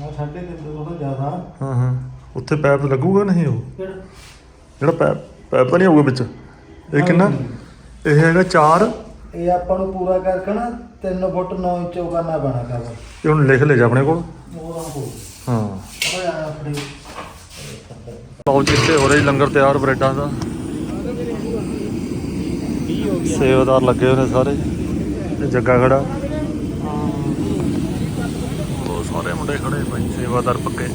ਹਾਂ ਸਾਡੇ ਤੇ ਥੋੜਾ ਜ਼ਿਆਦਾ। ਹਾਂ ਹਾਂ। ਉੱਥੇ ਪੈਪ ਲੱਗੂਗਾ ਨਹੀਂ ਉਹ? ਜਿਹੜਾ ਪੈਪ ਪੈਪ ਨਹੀਂ ਹੋਊਗਾ ਵਿੱਚ? ਇਹ ਕਿੰਨਾ? ਇਹ ਹੈਗਾ 4 ਇਹ ਆਪਾਂ ਨੂੰ ਪੂਰਾ ਕਰਕੇ ਨਾ 3 ਫੁੱਟ 9 ਇੰਚ ਉਹ ਕਰਨਾ ਪੈਣਾ ਕਵਰ ਇਹ ਹੁਣ ਲਿਖ ਲੈ ਜਾ ਆਪਣੇ ਕੋਲ। ਹੋ। ਲਓ ਜੀ ਇੱਥੇ ਹੋ ਰਿਹਾ ਲੰਗਰ ਤਿਆਰ ਬ੍ਰੈਡਾਂ ਦਾ। ਸੇਵਾਦਾਰ ਲੱਗੇ ਹੋਏ ਨੇ ਸਾਰੇ ਤੇ ਜੱਗਾ ਖੜਾ। ਉਹ ਸਾਰੇ ਮੁੰਡੇ ਖੜੇ ਭਾਈ, ਸੇਵਾਦਾਰ ਪੱਕੇ।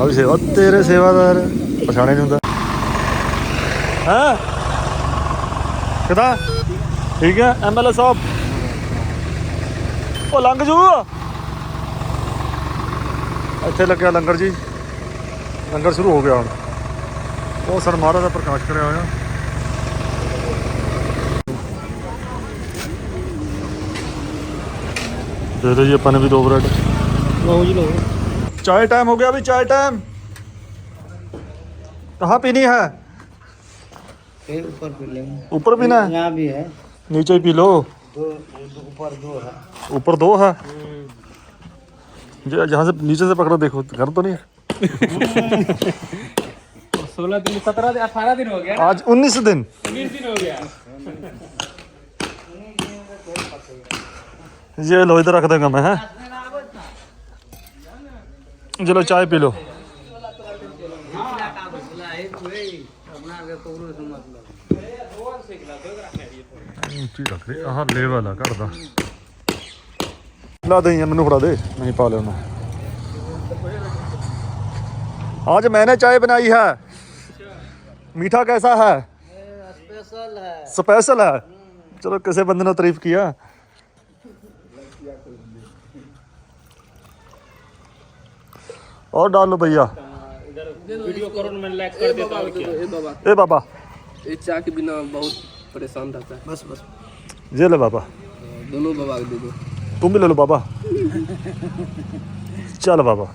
ਆ ਵੀ ਸੇਵਾ, ਤੇਰੇ ਸੇਵਾਦਾਰ, ਪਛਾਣੇ ਨਹੀਂ ਹੁੰਦਾ। ਹਾਂ? ਕਿਦਾਂ? ਠੀਕ ਹੈ ਐਮਐਲਏ ਸਾਹਿਬ। ਉਹ ਲੰਘ ਜੂ। ਇੱਥੇ ਲੱਗਿਆ ਲੰਗਰ ਜੀ। ਲੰਗਰ ਸ਼ੁਰੂ ਹੋ ਗਿਆ ਹੁਣ। ਉਹ ਸਰ ਮਹਾਰਾਜ ਦਾ ਪ੍ਰਕਾਸ਼ ਕਰਿਆ ਹੋਇਆ। दे दो जी अपने भी दो ब्रेड। लो जी लो चाय टाइम हो गया अभी चाय टाइम कहाँ पीनी है? ऊपर ऊपर पीना है? यहाँ भी है। नीचे पी लो। ऊपर दो, दो है। ऊपर दो है? जहाँ से नीचे से पकड़ो देखो घर तो नहीं है। सोलह दिन सत्रह दिन अठारह दिन हो गया आज उन्नीस दिन। उन्नीस दिन हो गया। ये लो इधर रख देगा मैं है चलो चाय पी लो अपना आगे तो उसमें मतलब ਉੱਚੀ ਰੱਖ ਦੇ ਆਹ ਲੈਵਲ ਆ ਘਰ ਦਾ ਲਾ ਦੇ ਮੈਨੂੰ ਫੜਾ ਦੇ ਨਹੀਂ ਪਾ ਲਿਆ आज मैंने चाय बनाई है मीठा कैसा है स्पेशल है स्पेशल है चलो किसी बंदे ने तारीफ किया और डाल लो भैया। वीडियो करो मैं लाइक कर देता हूँ ए बाबा ए बाबा। चाय के बिना बहुत परेशान रहता है। बस बस। ये ले बाबा। दोनों बाबा को दे दो। तुम भी ले लो बाबा। चल बाबा।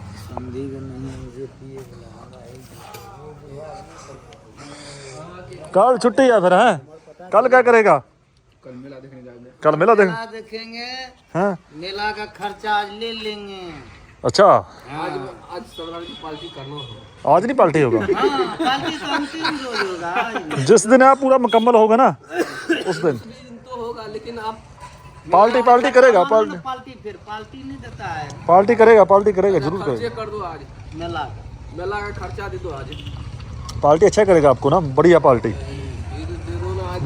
कल छुट्टी है फिर है? कल क्या करेगा? कल मेला देखने जाएँगे। कल मेला देख मेला देखेंगे। हाँ? मेला का खर्चा आज ले लेंगे। अच्छा। आज आज सरदार की पार्टी करना है। आज नहीं पार्टी होगा? हाँ पार्टी तो होगा जिस दिन आप पूरा मुकम्मल होगा ना उस दिन। तो होगा लेकिन आप पार्टी पार्टी करेगा पार्टी। पार्टी फिर पार्टी नहीं देता है। पार्टी करेगा पार्टी करेगा ज़रूर खर्चे करेगा। कर दो आज। मेला का। मेला का खर्चा दे दो आज। पार्टी अच्छा करेगा आपको ना बढ़िया पार्टी।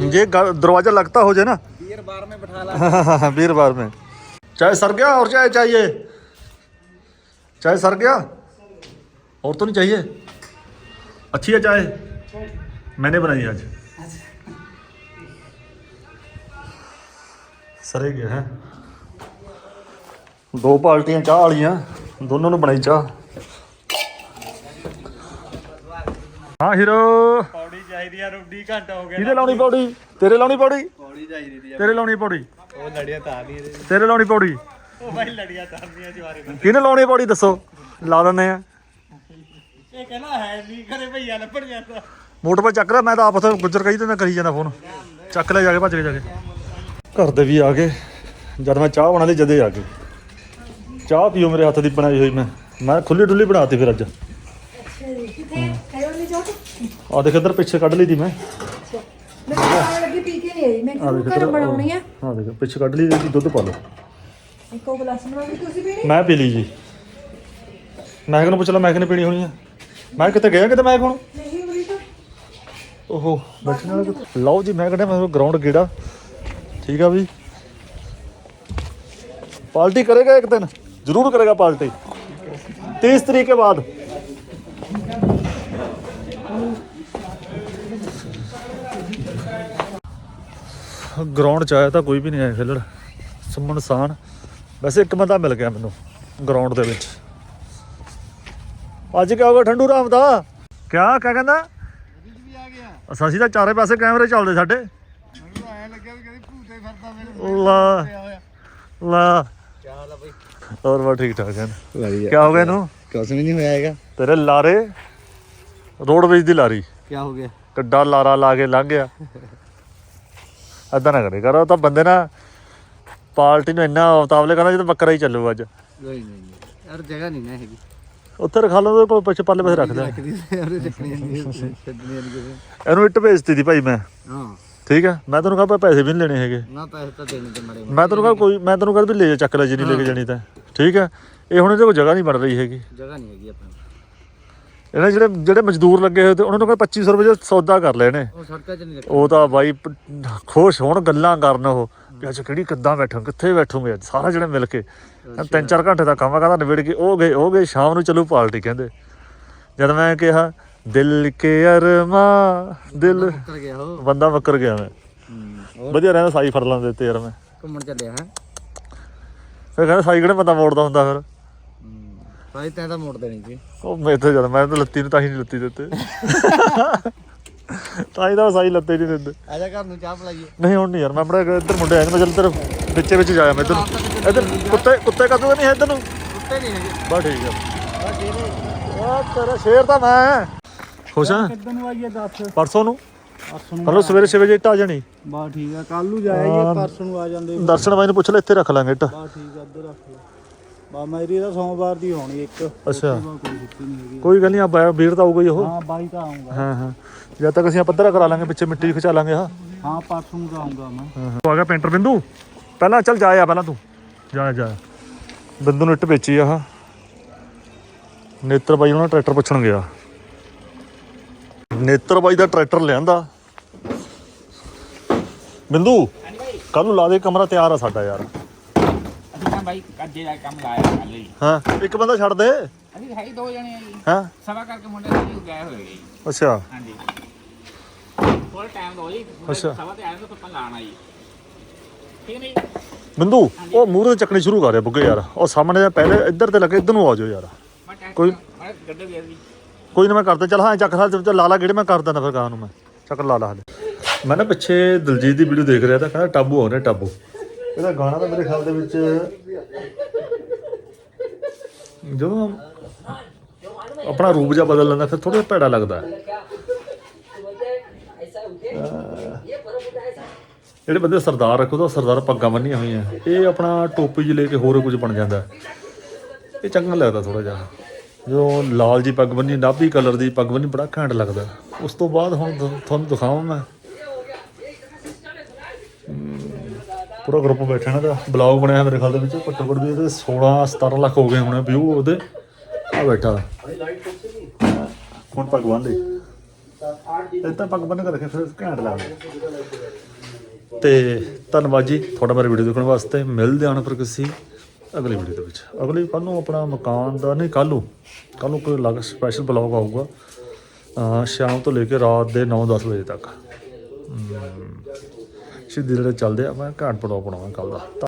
ये दरवाज़ा लगता हो जाए ना। बियर बार में बैठा ला बीर बार में। चाय सर गया और चाय चाहिए। चाय सर गया और तो नहीं चाहिए अच्छी है चाय मैंने बनाई आज सरे गया है ਦੋ ਪਾਲਟੀਆਂ ਚਾਹ ਵਾਲੀਆਂ ਦੋਨੋਂ ਨੂੰ ਬਣਾਈ ਚਾਹ ਹਾਂ ਹੀਰੋ ਪੌੜੀ ਚਾਹੀਦੀ ਆ ਰੋਡੀ ਘੰਟਾ ਹੋ ਕਿਹਦੇ ਲਾਉਣੀ ਪੌੜੀ ਤੇਰੇ ਲਾਉਣੀ ਪੌੜੀ ਪੌੜੀ ਚਾਹੀਦੀ ਤੇਰੇ ਲਾਉਣੀ ਪੌੜੀ ਉਹ ਲੜੀਆਂ ਤਾਂ ਨਹੀਂ ਇਹਦੇ ਤੇਰੇ ਲਾਉਣੀ ਪੌੜੀ ਉਹ ਲੜੀਆਂ ਜਵਾਰੇ ਕਿਹਨੇ ਲਾਉਣੀ ਪੌੜੀ ਦੱਸੋ। ਲਾ ਦਿੰਦੇ ਆ। ਇਹ ਕਹਿੰਦਾ ਹੈ ਨਹੀਂ ਕਰੇ ਭਈਆ ਲੱਭਣ ਜਾਂਦਾ ਮੋਟਰ 'ਤੇ ਚੱਕ ਰਿਹਾ ਮੈਂ ਤਾਂ ਆਪ ਉੱਥੇ ਗੁੱਜਰ ਕਹੀ ਤੇ ਮੈਂ ਕਰੀ ਜਾਂਦਾ ਫੋਨ। ਚੱਕ ਲੈ ਜਾ ਕੇ ਭੱਜ ਕੇ ਜਾ ਕੇ। ਘਰ ਦੇ ਵੀ ਆ ਗਏ। ਜਦ ਮੈਂ ਚਾਹ ਬਣਾ ਲਈ ਜਦੇ ਆ ਗਏ। ਚਾਹ ਪੀਓ ਮੇਰੇ ਹੱਥ ਦੀ ਬਣਾਈ ਹੋਈ ਮੈਂ। ਮੈਂ ਖੁੱਲੀ ਡੁੱਲੀ ਬਣਾਤੀ ਫਿਰ ਅੱਜ। ਆ ਦੇਖ ਇੱਧਰ ਪਿੱਛੇ ਕੱਢ ਲਈ ਦੀ ਮੈਂ। ਮੈਂ ਲੱਗੀ ਪੀ ਕੇ ਨਹੀਂ ਆਈ। ਮੈਂ ਘਰ ਬਣਾਉਣੀ ਆ। ਆ ਦੇਖ ਪਿੱਛੇ ਕੱਢ ਲਈ ਦੀ ਦੁੱਧ ਪਾ ਲਓ। ਇੱਕੋ ਗਲਾਸ ਬਣਾ ਲਈ ਤੁਸੀਂ ਪੀਣੀ? ਮੈਂ ਪੀ ਲਈ ਜੀ। ਮੈਂ ਕਿਹਨੂੰ ਪੁੱਛ ਲਾ ਮੈਂ ਕਿਹਨੇ ਪੀਣੀ ਹੋਣੀ ਆ? ਮੈਂ ਕਿਤੇ ਗਿਆ ਕਿਤੇ ਮੈਂ ਕੋਣ ਨਹੀਂ ਬਰੀ ਓਹੋ ਬੈਠਣਾ ਨਾ ਲਓ ਜੀ ਮੈਂ ਕਹਿੰਦਾ ਮੈਂ ਗਰਾਊਂਡ ਗੇੜਾ। ਠੀਕ ਆ ਵੀ। ਪਾਰਟੀ ਕਰੇਗਾ ਇੱਕ ਦਿਨ। ਜ਼ਰੂਰ ਕਰੇਗਾ ਪਾਰਟੀ 30 ਤਰੀਕ ਕੇ ਬਾਅਦ। ਗਰਾਊਂਡ ਚ ਆਇਆ ਤਾਂ ਕੋਈ ਵੀ ਨਹੀਂ ਆਇਆ ਖੇਲਣ। ਸੁਮਨਸਾਨ ਵੈਸੇ ਇੱਕ ਬੰਦਾ ਮਿਲ ਗਿਆ ਮੈਨੂੰ ਗਰਾਊਂਡ ਦੇ ਵਿੱਚ। ਅੱਜ ਕਿਆ ਹੋ ਗਿਆ ਠੰਡੂ ਰਾਮ ਦਾ? ਕਿਆ ਕਿਆ ਕਹਿੰਦਾ? ਵੀ ਆ ਗਿਆ ਅਸਾਂ ਅਸੀਂ ਤਾਂ ਚਾਰੇ ਪਾਸੇ ਕੈਮਰੇ ਚੱਲਦੇ ਸਾਡੇ। ਮੈਨੂੰ ਐ ਲੱਗਿਆ ਵੀ ਕਦੇ ਭੂਤੇ ਫਿਰਦਾ ਮੇਰੇ ਲਾ ਲਾ। ਚਾਲ ਆ ਬਈ ਹੋਰ ਬਾ ਠੀਕ ਠਾਕ ਹੈ। ਵਧੀਆ। ਕਿਆ ਹੋ ਗਿਆ ਇਹਨੂੰ? ਵੀ ਨਹੀਂ ਹੋਇਆ ਹੈਗਾ। ਤੇਰੇ ਲਾਰੇ ਰੋਡਵੇਜ ਦੀ ਲਾਰੀ। ਕੀ ਹੋ ਗਿਆ? ਕਿੱਡਾ ਲਾਰਾ ਲਾ ਕੇ ਲੰਘ ਗਿਆ। ਏਦਾਂ ਨਾ ਕਰੇ ਕਰ ਉਹ ਤਾਂ ਬੰਦੇ ਨਾ ਪਾਰਟੀ ਨੂੰ ਇੰਨਾ ਉਤਾਵਲੇ ਕਰਨਾ ਜਿੱਦਾਂ ਬੱਕਰਾ ਹੀ ਚੱਲੂ ਅੱਜ। ਨਹੀਂ ਨਹੀਂ। ਯਾਰ ਜਗ੍ਹਾ ਨਹੀਂ ਨਾ ਹੈਗੀ। ਉੱਥੇ ਰਖਾ ਲਓ ਉਹਦੇ ਕੋਲ ਪਿੱਛੇ ਪੱਲੇ ਪਾਸੇ ਰੱਖ ਦੇ ਰੱਖਦੀ ਉਹਦੇ ਚੱਕਣੀ ਨਹੀਂ ਛੱਡਣੀ ਨਹੀਂ ਕਿਸੇ ਇਹਨੂੰ ਇੱਟ ਭੇਜਤੀ ਦੀ ਭਾਈ ਮੈਂ। ਹਾਂ। ਠੀਕ ਹੈ? ਮੈਂ ਤੈਨੂੰ ਕਹਾਂ ਪੈਸੇ ਵੀ ਨਹੀਂ ਲੈਣੇ ਹੈਗੇ। ਨਾ ਪੈਸੇ ਤਾਂ ਦੇਣੇ ਤੇ ਮੜੇ ਮੈਂ ਤੈਨੂੰ ਕਹਾਂ ਕੋਈ ਮੈਂ ਤੈਨੂੰ ਕਹਾਂ ਵੀ ਲੈ ਜਾ ਚੱਕ ਲੈ ਜਿੰਨੀ ਲੈ ਕੇ ਜਾਣੀ ਤਾਂ। ਠੀਕ ਹੈ? ਇਹ ਹੁਣ ਇਹਦੇ ਕੋਲ ਜਗ੍ਹਾ ਨਹੀਂ ਬਣ ਰਹੀ ਹੈਗੀ। ਜਗ੍ਹਾ ਨਹੀਂ ਹੈਗੀ ਆਪਣੀ। ਇਹਨਾਂ ਜਿਹੜੇ ਜਿਹੜੇ ਮਜ਼ਦੂਰ ਲੱਗੇ ਹੋਏ ਤੇ ਉਹਨਾਂ ਨੂੰ ਕਹਿੰਦਾ 2500 ਰੁਪਏ ਸੌਦਾ ਕਰ ਲੈਣੇ। ਉਹ ਸੜਕਾਂ 'ਚ ਨਹੀਂ ਰੱਖੀ ਉਹ ਤਾਂ ਬਾਈ ਪ- ਖੁਸ਼ ਹੋਣ ਗੱਲਾਂ ਕਰਨ ਉਹ। ਵੀ ਅੱਜ ਕਿਹੜੀ ਕਿੱਦਾਂ ਬੈਠੋ ਕਿੱਥੇ ਬੈਠੋਗੇ ਅੱਜ? ਸਾਰਾ ਜਿਹੜੇ ਮਿਲ ਕੇ ਤਿੰਨ ਚਾਰ ਘੰਟੇ ਦਾ ਕੰਮ ਆ ਕਹਿੰਦਾ ਨਿਬੜ ਕੇ ਉਹ ਗਏ ਉਹ ਗਏ ਸ਼ਾਮ ਨੂੰ ਚੱਲੂ ਪਾਰਟੀ ਕਹਿੰਦੇ। ਜਦ ਮੈਂ ਕਿਹਾ ਦਿਲ ਕੇ ਅਰਮਾ ਦਿਲ ਕਰ ਗਿਆ ਉਹ। ਬੰਦਾ ਬੱਕਰ ਗਿਆ ਮੈਂ। ਹੋਰ? ਵਧੀਆ ਰਹਿੰਦਾ ਸਾਈ ਫੜ ਲਾਂਦੇ ਤੇ ਯਾਰ ਮੈਂ। ਘੁੰਮਣ ਚੱਲਿਆ ਹੈ? ਫਿਰ ਕਹਿੰਦਾ ਸਾਈ ਕਿਹੜੇ ਬੰਦਾ ਮੋੜਦਾ ਹੁੰਦਾ ਫਿਰ? ਭਾਈ ਤੈਂ ਤਾਂ ਮੋੜ ਦੇਣੀ ਸੀ ਉਹ ਮੈਂ ਇੱਥੇ ਜਦ ਮੈਂ ਤਾਂ ਲੱਤੀ ਨੂੰ ਤਾਂ ਹੀ ਨਹੀਂ ਲੱਤੀ ਦਿੱਤੇ <laughs> ਤਾਂ ਤਾਂ ਸਾਈ ਲੱਤੇ ਨਹੀਂ ਦਿੰਦੇ। ਆ ਜਾ ਘਰ ਨੂੰ ਚਾਹ ਪਲਾਈਏ। ਨਹੀਂ ਹੁਣ ਨਹੀਂ ਯਾਰ ਮੈਂ ਆਪਣੇ ਇੱਧਰ ਮੁੰਡੇ ਆਏ ਨੇ ਮੈਂ ਚੱਲ ਤੇਰੇ ਵਿੱਚੇ ਵਿੱਚ ਜਾਇਆ ਮੈਂ ਇੱਧਰ। ਇੱਧਰ ਕੁੱਤੇ ਕੁੱਤੇ ਕਦੋਂ ਨਹੀਂ ਹੈ ਇੱਧਰ ਨੂੰ? ਕੁੱਤੇ ਨਹੀਂ ਹੈਗੇ। ਬਸ ਠੀਕ ਆ। ਆ ਤੇਰਾ ਸ਼ੇਰ ਤਾਂ ਮੈਂ ਖੁਸ਼ ਆ? ਕਿੱਦਾਂ ਨੂੰ ਆਈਏ ਦੱਸ? ਪਰਸੋਂ ਨੂੰ? ਪਰਸੋਂ ਨੂੰ ਕੱਲ ਸਵੇਰੇ 6 ਵਜੇ ਇੱਟ ਆ ਜਾਣੀ। ਬਾ ਠੀਕ ਆ ਕੱਲ ਨੂੰ ਜਾਏਗੇ ਪਰਸੋਂ ਨੂੰ ਆ ਜਾਂਦੇ ਦਰਸ਼ਨ ਬਾਈ ਨੂੰ ਪੁੱਛ ਲੈ ਇੱਥੇ ਰੱਖ ਲਾਂਗੇ ਇੱਟ। ਬਾ ਠੀਕ ਆ ਇੱਧਰ ਰੱਖ ਲਓ। ਬਾ ਮੇਰੀ ਤਾਂ ਸੋਮਵਾਰ ਦੀ ਹੋਣੀ ਇੱਕ। ਅੱਛਾ। ਕੋਈ ਗੱਲ ਨਹੀਂ ਆ ਬਾਈ- ਵੀਰ ਤਾਂ ਆਊਗਾ ਹੀ ਉਹ। ਹਾਂ ਬਾਈ ਤਾਂ ਆਉਂਗਾ ਹਾਂ ਹਾਂ। ਜਦ ਤੱਕ ਅਸੀਂ ਪੱਧਰਾ ਕਰਾ ਲਾਂਗੇ ਪਿੱਛੇ ਮਿੱਟੀ ਖਿਚਾ ਲਾਂਗੇ ਹਾਂ। ਹਾਂ ਪਰਸੋਂ ਤਾਂ ਆਉਂਗਾ ਮੈਂ। ਆ ਗਿਆ ਪੈਂਟਰ ਬਿੰਦੂ। ਪਹਿਲਾਂ ਚੱਲ ਜਾ ਆ ਪਹਿਲਾਂ ਤੂੰ। ਜਾ ਜਾ। ਬਿੰਦੂ ਨੂੰ ਇੱਟ ਵੇਚੀ ਆ ਆਹ। ਨੇਤਰ ਬਾਈ ਉਹਨਾਂ ਟਰੈਕਟਰ ਪੁੱਛਣ ਗਿਆ। ਨੇਤਰ ਬਾਈ ਦਾ ਟਰੈਕਟਰ ਲਿਆਂਦਾ। ਬਿੰਦੂ ਕੱਲ ਨੂੰ ਲਾ ਦੇ ਕਮਰਾ ਤਿਆਰ ਆ ਸਾਡਾ ਯਾਰ। ਅਸੀਂ ਤਾਂ ਬਾਈ ਕੱਜੇ ਦਾ ਕੰਮ ਲਾਇਆ ਕੱਲ ਹੀ। ਹਾਂ ਇੱਕ ਬੰਦਾ ਛੱਡ ਦੇ। ਅਸੀਂ ਹੈ ਹੀ ਦੋ ਜਣੇ ਆ ਜੀ। ਹਾਂ। ਸਵਾ ਕਰਕੇ ਮੁੰਡੇ ਜੀ ਗਏ ਹੋਏ ਜੀ। ਅੱਛਾ। ਹਾਂਜੀ। ਥੋੜਾ ਟਾਈਮ ਦੋ ਜੀ ਅੱਛਾ। ਸਵਾ ਤੇ ਆਏ ਤਾਂ ਪੱਪਾ ਲਾਣਾ ਜੀ ਠੀਕ ਨਹੀਂ ਬਿੰਦੂ ਉਹ ਮੂਹਰੇ ਚੱਕਣੀ ਸ਼ੁਰੂ ਕਰ ਰਿਹਾ ਬੁੱਗੇ ਯਾਰ ਉਹ ਸਾਹਮਣੇ ਦੇ ਪਹਿਲੇ ਇੱਧਰ ਤੇ ਲੱਗੇ ਇੱਧਰ ਨੂੰ ਆ ਜਾਓ ਯਾਰ ਮੈਂ ਕੋਈ- ਮੈਂ ਗੱਡੇ ਗਿਆ ਜੀ ਕੋਈ ਨਾ ਮੈਂ ਕਰਦਾ ਚੱਲ ਹਾਂ ਚੱਕ ਸਾਲ ਲਾ ਲਾ ਗੇੜੇ ਮੈਂ ਕਰ ਦਿੰਦਾ ਫਿਰ ਗਾਂ ਨੂੰ ਮੈਂ ਚੱਕ ਲਾ ਲਾ ਹਲੇ ਮੈਂ ਨਾ ਪਿੱਛੇ ਦਲਜੀਤ ਦੀ ਵੀਡੀਓ ਦੇਖ ਰਿਹਾ ਤਾਂ ਕਹਿੰਦਾ ਟਾਬੂ ਹੋ ਰਿਹਾ ਟਾਬੂ ਇਹਦਾ ਗਾਣਾ ਤਾਂ ਮੇਰੇ ਖਿਆਲ ਦੇ ਵਿੱਚ ਜਦੋਂ ਆਪਣਾ ਰੂਪ ਜਿਹਾ ਬਦਲ ਲੈਂਦਾ ਫਿਰ ਥੋੜਾ ਭੈੜਾ ਲੱਗਦਾ ਹੈ। ਜਿਹੜੇ ਬੰਦੇ ਸਰਦਾਰ ਰੱਖੋ ਤਾਂ ਸਰਦਾਰ ਪੱਗਾਂ ਬੰਨੀਆਂ ਹੋਈਆਂ। ਇਹ ਆਪਣਾ ਟੋਪੀ ਜਿਹੀ ਲੈ ਕੇ ਹੋਰ ਕੁਝ ਬਣ ਜਾਂਦਾ। ਇਹ ਚੰਗਾ ਲੱਗਦਾ ਥੋੜਾ ਜਿਹਾ। ਜਦੋਂ ਲਾਲ ਜੀ ਪੱਗ ਬੰਨੀ, ਨਾਭੀ ਕਲਰ ਦੀ ਪੱਗ ਬੰਨੀ, ਬੜਾ ਘੈਂਟ ਲੱਗਦਾ। ਉਸ ਤੋਂ ਬਾਅਦ ਹੁਣ ਤੁਹਾਨੂੰ ਦਿਖਾਵਾਂ ਮੈਂ। ਪੂਰਾ ਗਰੁੱਪ ਬੈਠਾ ਨਾ ਦਾ। ਬਲੌਗ ਬਣਿਆ ਮੇਰੇ ਖਿਆਲ ਦੇ ਵਿੱਚ। ਘੱਟੋ ਘੱਟ ਵੀ ਇਹਦੇ 16 17 ਲੱਖ ਹੋ ਗਏ ਹੋਣੇ ਵਿਊ ਉਹਦੇ। ਆ ਬੈਠਾ। ਹੁਣ ਪੱਗ ਬੰਨ ਲਈ ਇਹ ਤਾਂ ਪੱਗ ਬੰਨ ਕੇ ਰੱਖੇ ਫਿਰ ਘੈਂਟ ਲੱਗਦਾ। ਤੇ ਧੰਨਵਾਦ ਜੀ ਤੁਹਾਡਾ ਮੇਰੇ ਵੀਡੀਓ ਦੇਖਣ ਵਾਸਤੇ। ਮਿਲਦੇ ਹਾਂ ਫਿਰ ਕਿਸੇ ਅਗਲੀ ਵੀਡੀਓ ਦੇ ਵਿੱਚ। ਅਗਲੀ ਕੱਲ ਨੂੰ ਆਪਣਾ ਮਕਾਨ ਦਾ ਨਹੀਂ ਕੱਲ ਨੂੰ। ਕੱਲ ਨੂੰ ਕੋਈ ਅਲੱਗ ਸਪੈਸ਼ਲ ਬਲੌਗ ਆਊਗਾ। ਸ਼ਾਮ ਤੋਂ ਲੈ ਕੇ ਰਾਤ ਦੇ 9-10 ਵਜੇ ਤੱਕ। ਹਮ, ਜਿਹੜੇ ਚੱਲਦੇ ਆ। ਮੈਂ ਘਾਟ ਪੜਾਉ ਬਣਾਵਾਂ ਕੱਲ ਦਾ।